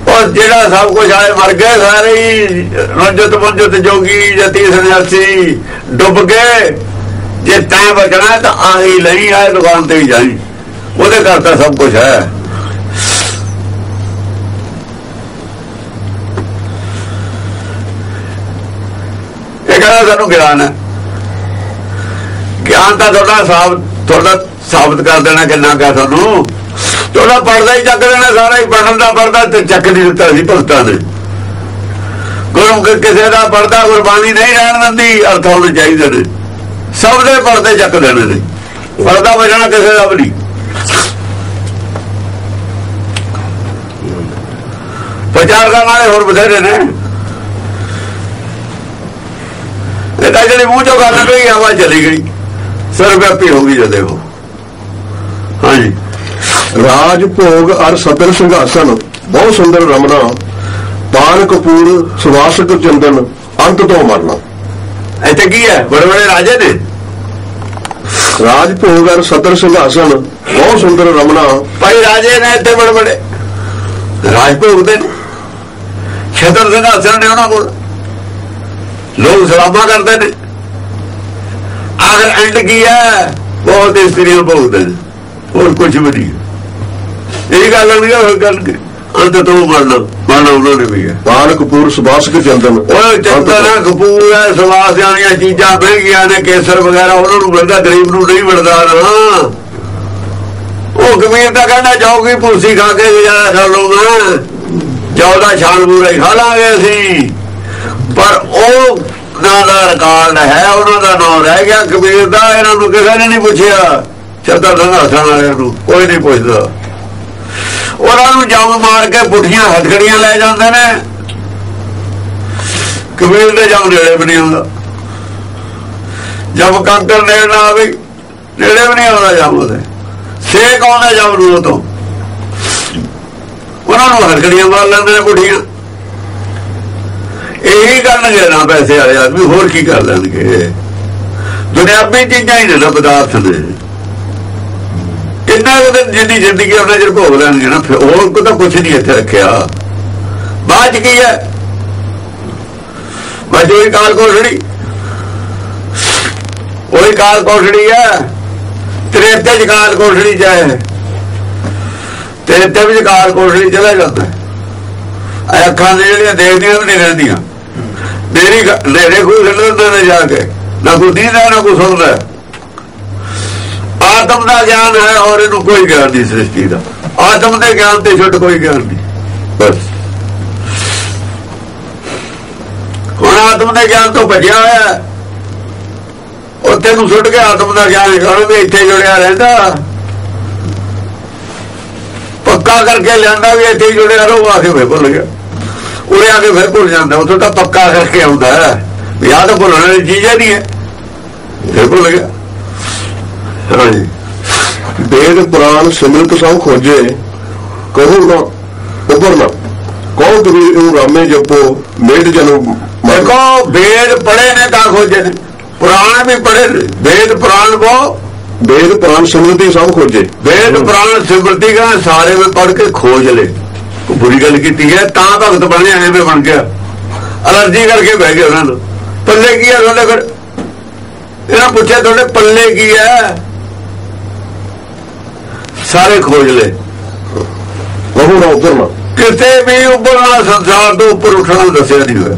ਔਰ ਜਿਹੜਾ ਸਭ ਕੁਝ ਆਏ ਮਰ ਗਏ, ਸਾਰੇ ਹੀ ਰੰਜਤ ਮੰਜਤ ਜੋਗੀ ਜਤੀ ਸੰਨਿਆਸੀ ਡੁੱਬ ਗਏ। ਜੇ ਤੈਂ ਬਚਣਾ ਤਾਂ ਆਹੀ ਲਈ ਆਏ ਦੁਕਾਨ ਤੇ ਹੀ ਜਾਈ। ਉਹਦੇ ਘਰ ਤਾਂ ਸਭ ਕੁਝ ਹੈ। ਇਹ ਕਹਿੰਦਾ ਸਾਨੂੰ ਗਿਆਨ ਹੈ। ਗਿਆਨ ਤਾਂ ਤੁਹਾਡਾ ਸਾਬ ਤੁਹਾਡਾ ਸਾਬਤ ਕਰ ਦੇਣਾ ਕਿੰਨਾ ਕਾ ਤੁਹਾਨੂੰ? ਉਹਦਾ ਪੜਦਾ ਹੀ ਚੱਕ ਦੇਣਾ, ਸਾਰਾ ਹੀ ਪੜਨ ਦਾ ਪੜਦਾ ਤੇ ਚੱਕ ਨਹੀਂ ਦਿੱਤਾ ਸੀ ਭਗਤਾਂ ਨੇ। ਗੁਰੂ ਕੇ ਕਿਸੇ ਦਾ ਪੜਦਾ ਗੁਰਬਾਣੀ ਨਹੀਂ ਰਹਿਣ ਦਿੰਦੀ, ਅਰਥ ਹੋਣੇ ਚਾਹੀਦੇ ਨੇ। ਸਭ ਦੇ ਪੜਦੇ ਚੱਕ ਦੇਣੇ ਨੇ। ਪੜਦਾ ਵਜਣਾ ਕਿਸੇ ਦਾ ਵੀ ਨਹੀਂ। ਪ੍ਰਚਾਰ ਕਰਨ ਵਾਲੇ ਹੋਰ ਬਥੇਰੇ ਨੇ। ਇਹ ਤਾਂ ਜਿਹੜੀ ਮੂੰਹ ਚੋਂ ਗੱਲ ਗਈ ਆਵਾਜ਼ ਚਲੀ ਗਈ। ਸਰਵਿਆਪੀ ਹੋ ਗਈ ਜਦੇ ਉਹ। ਹਾਂਜੀ। ਰਾਜ ਭੋਗ ਅਰ ਸਤਰ ਸਿੰਘਾਸਨ ਬਹੁਤ ਸੁੰਦਰ ਰਮਣਾ। ਪਾਨ ਕਪੂਰ ਸੁਵਾਸਕ ਚੰਦਨ ਅੰਤ ਤੋਂ ਮਰਨਾ। ਇੱਥੇ ਕੀ ਹੈ? ਬੜੇ ਬੜੇ ਰਾਜੇ ਨੇ। ਰਾਜ ਭੋਗ ਅਰ ਸਤਰ ਸਿੰਘਾਸਨ ਬਹੁਤ ਸੁੰਦਰ ਰਮਣਾ। ਭਾਈ ਰਾਜੇ ਨੇ ਇੱਥੇ ਬੜੇ ਬੜੇ। ਰਾਜ ਭੋਗਦੇ ਨੇ। ਛਤਰ ਸਿੰਘਾਸਨ ਨੇ ਉਹਨਾਂ ਕੋਲ। ਲੋਕ ਸਲਾਮਾ ਕਰਦੇ ਨੇ। ਆਖਰ ਐਂਡ ਕੀ ਹੈ? ਬਹੁਤ ਇਸਤਰੀਆਂ ਭੋਗਦੇ ਨੇ। ਹੋਰ ਕੁਝ ਵੀ ਨਹੀਂ ਇਹ ਗੱਲ ਨਹੀਂ ਹੋਰ ਗੱਲ ਕੀ ਅੰਤ ਤੋਂ ਮਰਨਾ ਮਰਨਾ ਉਹਨਾਂ ਨੇ ਵੀ ਹੈ। ਪਾਨ ਕਪੂਰ ਸੁਬਾਸਕ ਚੰਦਨ। ਉਹ ਚੰਦਨਾ ਕਪੂਰ ਹੈ ਸਵਾਸ ਵਾਲੀਆਂ ਚੀਜ਼ਾਂ ਮਹਿੰਗੀਆਂ ਨੇ ਕੇਸਰ ਵਗੈਰਾ ਉਹਨਾਂ ਨੂੰ ਮਿਲਦਾ ਗਰੀਬ ਨੂੰ ਨਹੀਂ ਮਿਲਦਾ ਨਾ। ਉਹ ਕਬੀਰ ਦਾ ਕਹਿੰਦਾ ਜਾਓਗੀ ਪੁਰਸੀ ਖਾ ਕੇ ਗੁਜ਼ਾਰਾ ਕਰ ਲਊਗਾ ਜੌਦਾ ਛਾਣ ਬੂਰਾ ਹੀ ਖਾ ਲਾਂਗੇ ਅਸੀਂ। ਪਰ ਉਹ ਨਾ ਦਾ ਰਿਕਾਰਡ ਹੈ ਉਹਨਾਂ ਦਾ ਨਾਮ ਰਹਿ ਗਿਆ ਕਬੀਰ ਦਾ ਇਹਨਾਂ ਨੂੰ ਕਿਸੇ ਨੇ ਨਹੀਂ ਪੁੱਛਿਆ। ਚੱਦਰ ਦਾ ਵਾਲਿਆਂ ਨੂੰ ਕੋਈ ਨਹੀਂ ਪੁੱਛਦਾ। ਉਹਨਾਂ ਨੂੰ ਜੰਮ ਮਾਰ ਕੇ ਪੁੱਠੀਆਂ ਹੱਥਕੜੀਆਂ ਲੈ ਜਾਂਦੇ ਨੇ। ਕਬੀਰ ਦੇ ਜੰਮ ਨੇੜੇ ਵੀ ਨਹੀਂ ਆਉਂਦਾ। ਜਦ ਕੰਕਰ ਨੇੜੇ ਨਾ ਆਵੇ, ਨੇੜੇ ਵੀ ਨਹੀਂ ਆਉਂਦਾ ਜੰਮ ਉਹਦੇ। ਸੇਕ ਆਉਂਦਾ ਜੰਮ ਨੂੰ ਉਹ ਤੋਂ ਉਹਨਾਂ ਨੂੰ ਹੱਥਕੜੀਆਂ ਮਾਰ ਲੈਂਦੇ ਨੇ ਪੁੱਠੀਆਂ ਇਹੀ ਕਰਨਗੇ ਨਾ ਪੈਸੇ ਵਾਲੇ ਆਦਮੀ, ਹੋਰ ਕੀ ਕਰ ਲੈਣਗੇ? ਦੁਨਿਆਵੀ ਚੀਜ਼ਾਂ ਹੀ ਨੇ ਨਾ, ਪਦਾਰਥ ਨੇ। ਕਿੰਨਾ ਕੁ ਜਿੰਨੀ ਜ਼ਿੰਦਗੀ ਉਹਨਾਂ ਚਿਰ ਭੋਗ ਲੈਣਗੇ ਨਾ ਫਿਰ ਹੋਰ ਕੋ ਤਾਂ ਕੁਝ ਨਹੀਂ ਇੱਥੇ ਰੱਖਿਆ। ਬਾਅਦ 'ਚ ਕੀ ਹੈ? ਬਸ ਕਾਲ ਕੋਠੜੀ ਉਹੀ ਕਾਲ ਕੋਠੜੀ ਹੈ। ਤ੍ਰੇਤੇ ਚ ਕਾਲ ਕੋਠੜੀ ਜਾਏ। ਤ੍ਰੇਤੇ ਵਿੱਚ ਕਾਲ ਕੋਠੜੀ ਚਲਾ ਜਾਂਦਾ। ਅੱਖਾਂ ਦੇ ਜਿਹੜੀਆਂ ਦੇਖਦੀਆਂ ਵੀ ਨਹੀਂ ਰਹਿੰਦੀਆਂ। ਮੇਰੀ ਨੇੜੇ ਕੋਈ ਖੜਦਾ ਨੇ ਜਾ ਕੇ। ਨਾ ਕੋਈ ਦੀਦਾ, ਨਾ ਕੋਈ ਸੁਣਦਾ। ਆਤਮ ਦਾ ਗਿਆਨ ਹੈ ਔਰ ਇਹਨੂੰ ਕੋਈ ਗਿਆਨ ਨਹੀਂ ਸ੍ਰਿਸ਼ਟੀ ਦਾ। ਆਤਮ ਦੇ ਗਿਆਨ ਤੇ ਛੁੱਟ ਕੋਈ ਗਿਆਨ ਨਹੀਂ। ਬਸ। ਹੁਣ ਆਤਮ ਦੇ ਗਿਆਨ ਤੋਂ ਭੱਜਿਆ ਹੋਇਆ ਹੈ। ਉੱਥੇ ਨੂੰ ਛੁੱਟ ਕੇ ਆਤਮ ਦਾ ਗਿਆਨ ਕਰੋ ਵੀ ਇੱਥੇ ਜੁੜਿਆ ਰਹਿੰਦਾ? ਪੱਕਾ ਕਰਕੇ ਲਿਆਂਦਾ ਵੀ ਇੱਥੇ ਜੁੜਿਆ ਰਹੋ ਆ ਕੇ ਫਿਰ ਭੁੱਲ ਗਿਆ। ਉਰੇ ਆ ਕੇ ਫਿਰ ਭੁੱਲ ਜਾਂਦਾ, ਉਥੋਂ ਤਾਂ ਪੱਕਾ ਕਰਕੇ ਆਉਂਦਾ ਹੈ। ਵੀ ਆਹ ਤਾਂ ਭੁੱਲਣ ਵਾਲੀ ਚੀਜ਼ ਹੀ ਨਹੀਂ ਹੈ। ਫਿਰ ਭੁੱਲ ਗਿਆ। ਹਾਂਜੀ। ਵੇਦ ਪੁਰਾਣ ਸਿਮਰਤ ਸਭ ਖੋਜੇ। ਕਹੋ ਨਾ ਉਪਰ ਨਾ। ਕਹੋ ਕਬੀਰ ਨੂੰ ਰਾਮੇ ਜਪੋ ਮੇਟ ਜਨੋ ਦੇਖੋ ਵੇਦ ਪੜੇ ਨੇ ਤਾਂ ਖੋਜੇ ਨੇ। ਪੁਰਾਣ ਵੀ ਪੜੇ ਵੇਦ ਪੁਰਾਣ ਬੋ ਵੇਦ ਪੁਰਾਣ ਸਿਮਰਤੀ ਸਭ ਖੋਜੇ। ਵੇਦ ਪੁਰਾਣ ਸਿਮਰਤੀ ਕਾ ਸਾਰੇ ਵੀ ਪੜ ਕੇ ਖੋਜ ਲੈ ਬੁਰੀ ਗੱਲ ਕੀਤੀ ਹੈ ਤਾਂ ਭਗਤ ਬਣਿਆ ਐਵੇਂ ਬਣ ਗਿਆ। ਅਲਰਜੀ ਕਰਕੇ ਬਹਿ ਗਏ ਉਹਨਾਂ ਨੂੰ। ਪੱਲੇ ਕੀ ਹੈ ਤੁਹਾਡੇ ਕੋਲ? ਇਹਨਾਂ ਪੁੱਛਿਆ ਤੁਹਾਡੇ ਪੱਲੇ ਕੀ ਹੈ? ਸਾਰੇ ਖੋਜ ਲੈ ਕਹੋ ਨਾ ਉਪਰ ਕਿਤੇ ਵੀ ਉੱਪਰਲਾ ਸੰਸਾਰ ਤੋਂ ਉੱਪਰ ਉੱਠਣਾ ਦੱਸਿਆ ਨਹੀਂ ਹੋਇਆ।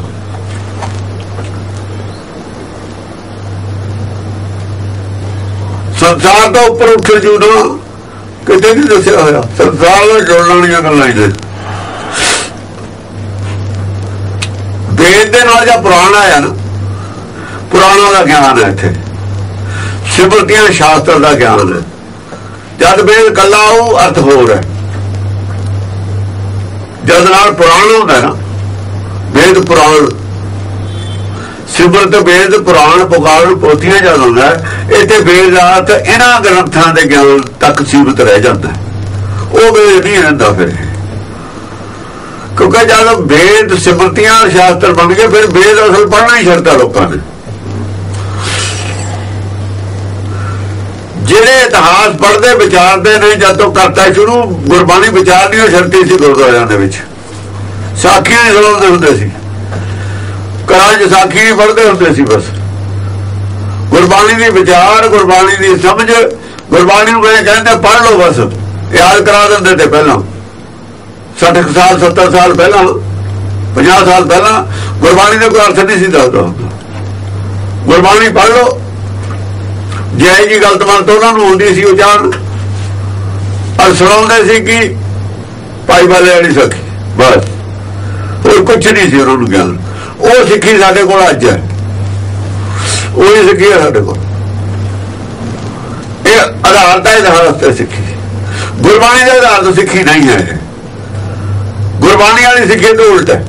ਸੰਸਾਰ ਤੋਂ ਉੱਪਰ ਉੱਠ ਜੂਣਾ ਕਿਤੇ ਨਹੀਂ ਦੱਸਿਆ ਹੋਇਆ। ਸੰਸਾਰ ਨਾਲ ਜੋੜਨ ਵਾਲੀਆਂ ਗੱਲਾਂ ਹੀ ਨੇ ਵੇਦ ਦੇ ਨਾਲ ਜਾਂ ਪੁਰਾਣਾ ਆ ਨਾ, ਪੁਰਾਣਾ ਦਾ ਗਿਆਨ ਹੈ ਇੱਥੇ। ਸਿਮਰਤੀਆਂ ਸ਼ਾਸਤਰ ਦਾ ਗਿਆਨ ਹੈ। ਜਦ ਬੇਦ ਕੱਲਾ ਉਹ ਅਰਥ ਹੋਰ ਹੈ। ਜਦ ਨਾਲ ਪੁਰਾਣ ਹੁੰਦਾ ਨਾ ਵੇਦ ਪੁਰਾਣ ਸਿਮਰਤ ਵੇਦ ਪੁਰਾਣ ਪੁਕਾਰ ਪੋਥੀਆਂ ਜਦ ਹੁੰਦਾ ਹੈ, ਇੱਥੇ ਵੇਦ ਰਾਤ ਇਹਨਾਂ ਗ੍ਰੰਥਾਂ ਦੇ ਗਿਆਨ ਤੱਕ ਸੀਮਤ ਰਹਿ ਜਾਂਦਾ ਉਹ ਵੇਦ ਨਹੀਂ ਰਹਿੰਦਾ ਫਿਰ। ਕਿਉਂਕਿ ਜਦ ਵੇਦ ਸਿਮਰਤੀਆਂ ਸ਼ਾਸਤਰ ਬਣ ਗਏ ਫਿਰ ਵੇਦ ਅਸਲ ਪੜ੍ਹਨਾ ਹੀ ਛੱਡਦਾ ਲੋਕਾਂ ਨੇ। ਜਿਹੜੇ ਇਤਿਹਾਸ ਪੜ੍ਹਦੇ, ਵਿਚਾਰਦੇ ਨੇ, ਜਦ ਤੋਂ ਕਰਤਾ ਸ਼ੁਰੂ, ਗੁਰਬਾਣੀ ਵਿਚਾਰਨੀ ਉਹ ਛੱਡਤੀ ਸੀ ਗੁਰਦੁਆਰਿਆਂ ਦੇ ਵਿੱਚ। ਸਾਖੀਆਂ ਹੀ ਸੁਣਾਉਂਦੇ ਹੁੰਦੇ ਸੀ। ਘਰਾਂ 'ਚ ਸਾਖੀ ਹੀ ਪੜ੍ਹਦੇ ਹੁੰਦੇ ਸੀ ਬਸ। ਗੁਰਬਾਣੀ ਦੀ ਵਿਚਾਰ, ਗੁਰਬਾਣੀ ਦੀ ਸਮਝ, ਗੁਰਬਾਣੀ ਨੂੰ ਕਹਿੰਦੇ ਕਹਿੰਦੇ ਪੜ੍ਹ ਲਓ ਬਸ। ਯਾਦ ਕਰਾ ਦਿੰਦੇ ਤੇ ਪਹਿਲਾਂ। 60 ਸਾਲ 70 ਸਾਲ ਪਹਿਲਾਂ 50 ਸਾਲ ਪਹਿਲਾਂ, ਗੁਰਬਾਣੀ ਦਾ ਕੋਈ ਅਰਥ ਨਹੀਂ ਸੀ ਦੱਸਦਾ ਹੁੰਦਾ। ਗੁਰਬਾਣੀ ਪੜ੍ਹ ਲਓ। ਜੈ ਜੀ ਗਲਤ ਮਨ ਉਹਨਾਂ ਨੂੰ ਹੁੰਦੀ ਸੀ ਉਹ ਜਾਣ। ਔਰ ਸੁਣਾਉਂਦੇ ਸੀ ਕਿ ਭਾਈ ਵਾਲੇ ਵਾਲੀ ਸਖੀ, ਬਸ। ਹੋਰ ਕੁਝ ਨਹੀਂ ਸੀ ਉਹਨਾਂ ਨੂੰ ਗਿਆਨ। ਉਹ ਸਿੱਖੀ ਸਾਡੇ ਕੋਲ ਅੱਜ ਹੈ। ਉਹ ਹੀ ਸਿੱਖੀ ਹੈ ਸਾਡੇ ਕੋਲ। ਇਹ ਆਧਾਰ ਤਾਂ ਇਤਿਹਾਸ ਤੇ ਸਿੱਖੀ ਗੁਰਬਾਣੀ ਦਾ ਆਧਾਰ ਤਾਂ ਸਿੱਖੀ ਨਹੀਂ ਹੈ ਇਹ। ਗੁਰਬਾਣੀ ਵਾਲੀ ਸਿੱਖੀ ਤੋਂ ਉਲਟ ਹੈ।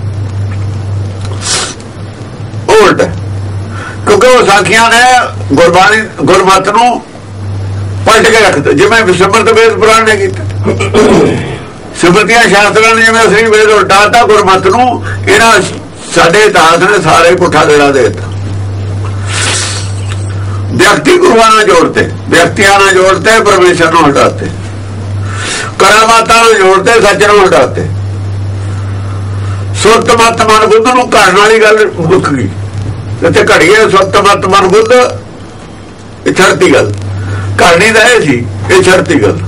ਉਲਟ ਹੈ। ਕਿਉਂਕਿ ਉਹ ਸਾਖੀਆਂ ਨੇ ਗੁਰਬਾਣੀ, ਗੁਰਮਤ ਨੂੰ ਪਲਟ ਕੇ ਰੱਖਦੇ ਜਿਵੇਂ ਸਿਮਰਤ ਵੇਦ ਪੁਰਾਣ ਨੇ ਕੀਤਾ। ਸਿਮਰਤੀਆਂ ਸ਼ਾਸਤਰਾਂ ਨੇ ਜਿਵੇਂ ਅਸਲੀ ਵੇਦ ਉਲਟਾਤਾ ਗੁਰਮਤ ਨੂੰ, ਇਹਨਾਂ ਸਾਡੇ ਇਤਿਹਾਸ ਨੇ ਸਾਰੇ ਪੁੱਠਾ ਦੇਣਾ ਦੇ ਦਿੱਤਾ। ਸ਼ਕਤੀ ਗੁਰੂਆਂ ਨਾਲ ਜੋੜਤੇ, ਵਿਅਕਤੀਆਂ ਨਾਲ ਜੋੜਤੇ, ਪਰਮੇਸ਼ਰ ਨੂੰ ਹਟਾਤੇ। ਕਰਾਮਾਤਾਂ ਨਾਲ ਜੋੜਤੇ ਸੱਚ ਨੂੰ ਹਟਾਤੇ। ਸੁਰਤ ਮਤ ਮਨ ਬੁੱਧ ਨੂੰ ਕਰਨ ਵਾਲੀ ਗੱਲ ਮੁੱਕ ਗਈ। ਇੱਥੇ ਘੜੀਏ ਸੁਰਤ ਮਨ ਬੁੱਧ। ਇਹ ਛੜਤੀ ਗੱਲ। ਕਰਨੀ ਦਾ ਇਹ ਸੀ, ਇਹ ਛੜਤੀ ਗੱਲ।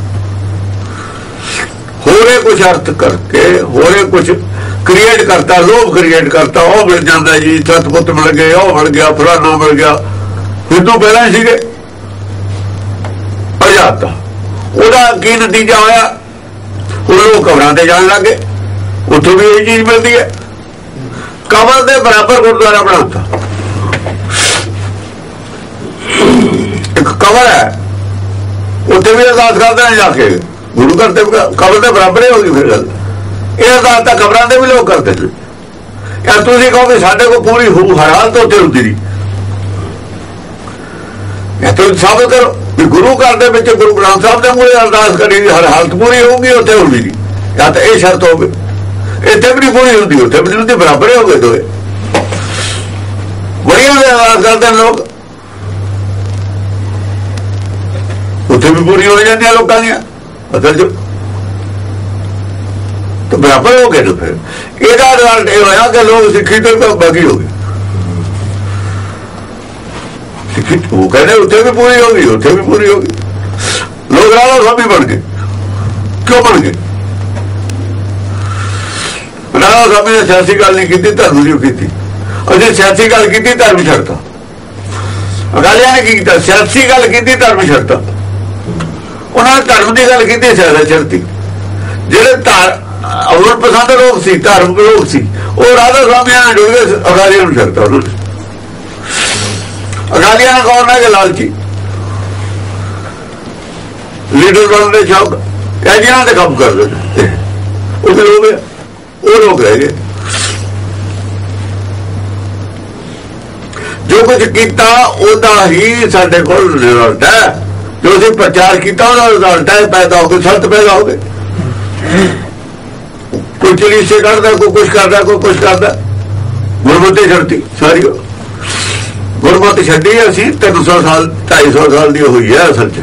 ਹੋਰੇ ਕੁਝ ਅਰਥ ਕਰਕੇ, ਹੋਰੇ ਕੁਝ ਕ੍ਰੀਏਟ ਕਰਤਾ, ਲੋਭ ਕ੍ਰੀਏਟ ਕਰਤਾ। ਉਹ ਮਿਲ ਜਾਂਦਾ ਜੀ ਸਤਪੁੱਤ ਮਿਲ ਗਏ ਉਹ ਮਿਲ ਗਿਆ, ਫਲਾਣਾ ਮਿਲ ਗਿਆ। ਹਿੰਦੂ ਪਹਿਲਾਂ ਹੀ ਸੀਗੇ। ਅਜਾਤਾ। ਉਹਦਾ ਕੀ ਨਤੀਜਾ ਹੋਇਆ? ਹੁਣ ਲੋਕ ਕਬਰਾਂ ਤੇ ਜਾਣ ਲੱਗੇ ਉੱਥੋਂ ਵੀ ਇਹ ਚੀਜ਼ ਮਿਲਦੀ ਹੈ। ਕਬਰ ਦੇ ਬਰਾਬਰ ਗੁਰਦੁਆਰਾ ਬਣਾਤਾ। ਕਬਰ ਹੈ। ਉੱਥੇ ਵੀ ਅਰਦਾਸ ਕਰਦੇ ਨੇ ਜਾ ਕੇ। ਗੁਰੂ ਘਰ ਤੇ ਕਬਰ ਦੇ ਬਰਾਬਰ ਹੀ ਹੋ ਗਈ ਫਿਰ ਗੱਲ। ਇਹ ਅਰਦਾਸ ਤਾਂ ਕਬਰਾਂ ਦੇ ਵੀ ਲੋਕ ਕਰਦੇ ਨੇ। ਯਾ ਤੁਸੀਂ ਕਹੋਗੇ ਸਾਡੇ ਕੋਲ ਪੂਰੀ ਹੂ ਹਰ ਹਾਲਤ ਉੱਥੇ ਹੁੰਦੀ ਨਹੀਂ। ਇਹ ਤਾਂ ਸਾਬਤ ਕਰੋ ਵੀ ਗੁਰੂ ਘਰ ਦੇ ਵਿੱਚ ਗੁਰੂ ਗ੍ਰੰਥ ਸਾਹਿਬ ਦੇ ਮੂਹਰੇ ਅਰਦਾਸ ਕਰੀ ਹਰ ਹਾਲਤ ਪੂਰੀ ਹੋਊਗੀ, ਉੱਥੇ ਹੁੰਦੀ ਨਹੀਂ। ਜਾਂ ਤਾਂ ਇਹ ਸ਼ਰਤ ਹੋਵੇ। ਇੱਥੇ ਵੀ ਨਹੀਂ ਪੂਰੀ ਹੁੰਦੀ, ਉੱਥੇ ਵੀ ਨਹੀਂ ਹੁੰਦੀ, ਬਰਾਬਰ ਹੀ ਹੋ ਗਏ ਦੋਏ ਬੜੀਆਂ ਅਰਦਾਸ ਕਰਦੇ ਨੇ ਲੋਕ। ਉੱਥੇ ਵੀ ਪੂਰੀ ਹੋ ਜਾਂਦੀਆਂ ਲੋਕਾਂ ਦੀਆਂ। ਅਸਲ ਚ ਤਾਂ ਬਰਾਬਰ ਹੋ ਗਏ ਨਾ ਫਿਰ। ਇਹਦਾ ਰਿਜ਼ਲਟ ਇਹ ਹੋਇਆ ਕਿ ਲੋਕ ਸਿੱਖੀ ਤੋਂ ਬਾਗੀ ਹੋ ਗਏ। ਸਿੱਖੀ ਉਹ ਕਹਿੰਦੇ ਉੱਥੇ ਵੀ ਪੂਰੀ ਹੋ ਗਈ, ਉੱਥੇ ਵੀ ਪੂਰੀ ਹੋ ਗਈ। ਲੋਕ ਰਾਣਾ ਸਭੀ ਬਣ ਗਏ। ਕਿਉਂ ਬਣ ਗਏ? ਰਾਣਾ ਸਭੀ ਨੇ ਸਿਆਸੀ ਗੱਲ ਨਹੀਂ ਕੀਤੀ, ਧਰਮ ਦੀ ਕੀਤੀ। ਅਸੀਂ ਸਿਆਸੀ ਗੱਲ ਕੀਤੀ, ਧਰਮ ਛੱਡਤਾ ਅਗਾਲਿਆਂ ਨੇ ਕੀ ਕੀਤਾ? ਸਿਆਸੀ ਗੱਲ ਕੀਤੀ ਧਰਮ ਛੱਡਤਾ ਉਹਨਾਂ ਨੇ ਧਰਮ ਦੀ ਗੱਲ ਕੀਤੀ ਸਿਆਸਤ ਛੱਡਤੀ ਜਿਹੜੇ ਧਾਰ ਅਵਰ ਪਸੰਦ ਲੋਕ ਸੀ ਧਰਮ ਲੋਕ ਸੀ, ਉਹ ਰਾਧਾ ਸਵਾਮੀ ਨਾਲ ਜੁੜ ਗਏ ਅਗਾਲੀਆਂ ਨੂੰ ਛੱਡਤਾ ਉਹਨਾਂ ਨੇ। ਅਗਾਲੀਆਂ ਨੂੰ ਕੌਣ ਹੈ ਲਾਲਚੀ। ਲੀਡਰ ਬਣਨ ਦੇ ਸ਼ੌਕ, ਇਹ ਜਿਹਨਾਂ ਦੇ ਕੰਮ ਕਰਦੇ ਉਹ ਤੇ ਲੋਕ ਉਹ ਲੋਕ ਰਹਿ ਗਏ। ਜੋ ਕੁਝ ਕੀਤਾ, ਉਹਦਾ ਹੀ ਸਾਡੇ ਕੋਲ ਰਿਜ਼ਲਟ ਹੈ। ਜੋ ਅਸੀਂ ਪ੍ਰਚਾਰ ਕੀਤਾ ਉਹਨਾਂ ਰਿਜ਼ਲਟ ਹੈ ਪੈਦਾ ਹੋ ਗਏ, ਸੰਤ ਪੈਦਾ ਹੋ ਗਏ। ਕੋਈ ਚਲੀ ਸੇ ਕਰਦਾ ਕੋਈ ਕੁਝ ਕਰਦਾ, ਕੋਈ ਕੁਝ ਕਰਦਾ। ਗੁਰਮਤਿ ਛੱਡਤੀ, ਸਾਰੀ ਗੁਰਮਤਿ ਛੱਡੀ ਅਸੀਂ 300 ਸਾਲ 250 ਸਾਲ ਦੀ ਹੋਈ ਹੈ ਅਸਲ ਚ।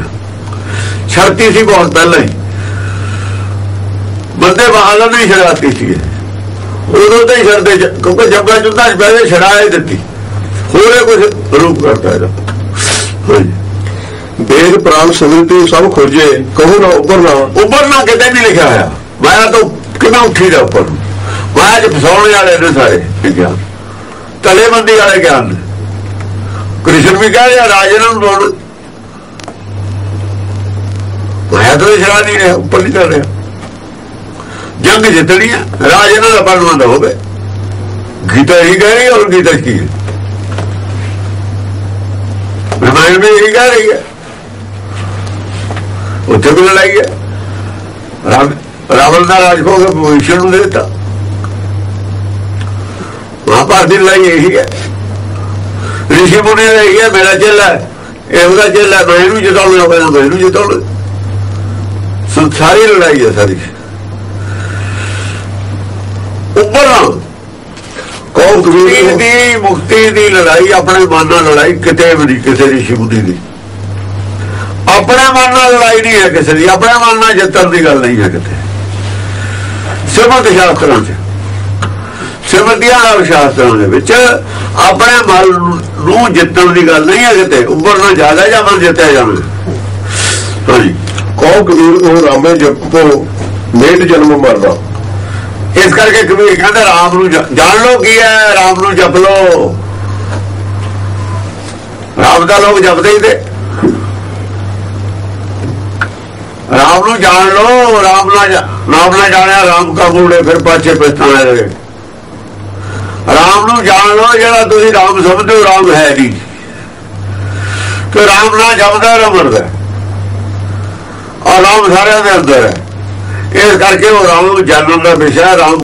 ਛੱਡਤੀ ਸੀ ਬਹੁਤ ਪਹਿਲਾਂ ਹੀ। ਬੰਦੇ ਬਹਾਦਰ ਨੇ ਛੜਾਤੀ ਸੀ ਉਦੋਂ ਤਾਂ ਹੀ ਛੱਡਦੇ ਜ- ਕਿਉਂਕਿ ਜੱਗਾ ਜੁੱਦਾ ਪਹਿਲੇ ਛੜਾਏ ਦਿੱਤੀ। ਹੋਰੇ ਕੁਝ ਰੂਪ ਕਰਦਾ ਇਹਦਾ। ਹਾਂਜੀ। ਵੇਦ ਪ੍ਰਾਣ ਸਿਮਰਤੀ ਸਭ ਖੋਜੇ, ਕਹੋ ਨਾ ਉੱਪਰਨਾ ਉਪਰਨਾ ਕਿਤੇ ਨਹੀਂ ਲਿਖਿਆ ਹੋਇਆ। ਮਾਇਆ ਤੋਂ ਕਿਵੇਂ ਉੱਠੀ ਦਾ ਉੱਪਰ ਮਾਇਆ ਚ ਫਸਾਉਣ ਵਾਲੇ ਨੇ ਸਾਰੇ ਗਿਆਨ ਤਲੇਬੰਦੀ ਵਾਲੇ ਗਿਆਨ ਨੇ। ਕ੍ਰਿਸ਼ਨ ਵੀ ਕਹਿ ਰਿਹਾ ਰਾਜਨ ਨੂੰ ਬੋਲ ਮਾਇਆ ਤੋਂ ਇਸ਼ਾਰਾ ਨਹੀਂ ਰਿਹਾ, ਉੱਪਰ ਨਹੀਂ ਚੱਲ ਰਿਹਾ। ਜੰਗ ਜਿੱਤਣੀ ਹੈ ਰਾਜ ਇਹਨਾਂ ਦਾ ਬਣਵਾਉਂਦਾ ਹੋਵੇ। ਗੀਤਾ ਹੀ ਕਹਿ ਰਹੀ ਹੈ ਔਰ ਗੀਤਾ ਕੀ ਹੈ? ਰਾਮਾਇਣ ਵੀ ਇਹੀ ਕਹਿ ਰਹੀ ਹੈ। ਉੱਥੇ ਵੀ ਲੜਾਈ ਹੈ। ਰਾਵਣ ਦਾ ਰਾਜ ਹੋ ਗਿਆ ਵਿਸ਼ਨੂੰ ਨੂੰ ਦੇ ਦਿੱਤਾ। ਮਹਾਭਾਰਤ ਦੀ ਲੜਾਈ ਇਹੀ ਹੈ। ਰਿਸ਼ੀ ਮੁਨੀ ਦਾ ਇਹੀ ਹੈ ਮੇਰਾ ਚੇਲਾ ਇਹ ਉਹਦਾ ਚੇਲਾ ਮੈਂ ਇਹਨੂੰ ਜਿਤਾਉਣਾ ਹੋਵੇ ਮੈਂ ਇਹਨੂੰ ਜਿਤਾਉਣਾ। ਸੋ ਸਾਰੀ ਲੜਾਈ ਹੈ ਸਾਰੀ। ਉੱਪਰ ਮੁਕਤੀ ਕਬੀਰ ਦੀ ਮੁਕਤੀ ਦੀ ਲੜਾਈ ਆਪਣੇ ਮਨ ਨਾਲ ਲੜਾਈ ਕਿਤੇ ਵੀ ਕਿਸੇ ਦੀ ਸ਼ਿਵਦੀ ਦੀ। ਆਪਣੇ ਮਨ ਨਾਲ ਲੜਾਈ ਨਹੀਂ ਹੈ ਕਿਸੇ ਦੀ ਆਪਣੇ ਮਨ ਨਾਲ ਜਿੱਤਣ ਦੀ ਗੱਲ ਨਹੀਂ ਹੈ ਕਿਤੇ। ਸਿਮਰਤ ਸ਼ਾਸਤਰਾਂ 'ਚ ਸਿਮਰਤੀਆਂ ਨਾਲ ਸ਼ਾਸਤਰਾਂ ਦੇ ਵਿੱਚ ਆਪਣੇ ਮਨ ਨੂੰ ਜਿੱਤਣ ਦੀ ਗੱਲ ਨਹੀਂ ਹੈ ਕਿਤੇ ਉੱਪਰ ਨਾ ਜ਼ਿਆਦਾ ਜਾਂ ਮਨ ਜਿੱਤਿਆ ਜਾਣਾ ਹਾਂਜੀ। ਕਹੋ ਕਬੀਰ ਉਹ ਰਾਮੇ ਜਪੋ ਮੇਟ ਜਨਮ ਮਰਨਾ ਇਸ ਕਰਕੇ ਕਬੀਰ ਕਹਿੰਦਾ ਰਾਮ ਨੂੰ ਜਾਣ ਲੋ ਕੀ ਹੈ ਰਾਮ ਨੂੰ ਜਪ ਲੋ ਰਾਮ ਦਾ ਲੋਕ ਜਪਦੇ ਹੀ ਤੇ। ਰਾਮ ਨੂੰ ਜਾਣ ਲੋ ਰਾਮ ਨਾਲ ਜਾ- ਨਾਮ ਨਾ ਜਾਣਿਆ ਰਾਮ ਕਾ ਬੂੜੇ ਫਿਰ ਪਾਛੇ ਪਛਤਾਣੇ ਲਗੇ ਰਾਮ ਨੂੰ ਜਾਣ ਲੋ ਜਿਹੜਾ ਤੁਸੀਂ ਰਾਮ ਸਮਝਦੇ ਹੋ, ਰਾਮ ਹੈ ਨਹੀਂ। ਕਿ ਰਾਮ ਨਾਲ ਜਪਦਾ ਰਾਮ ਮਰਦਾ ਔਰ ਰਾਮ ਸਾਰਿਆਂ ਦੇ ਅੰਦਰ ਹੈ। ਇਸ ਕਰਕੇ ਉਹ ਰਾਮ ਨੂੰ ਜਾਣਨ ਦਾ ਵਿਸ਼ਾ ਰਾਮ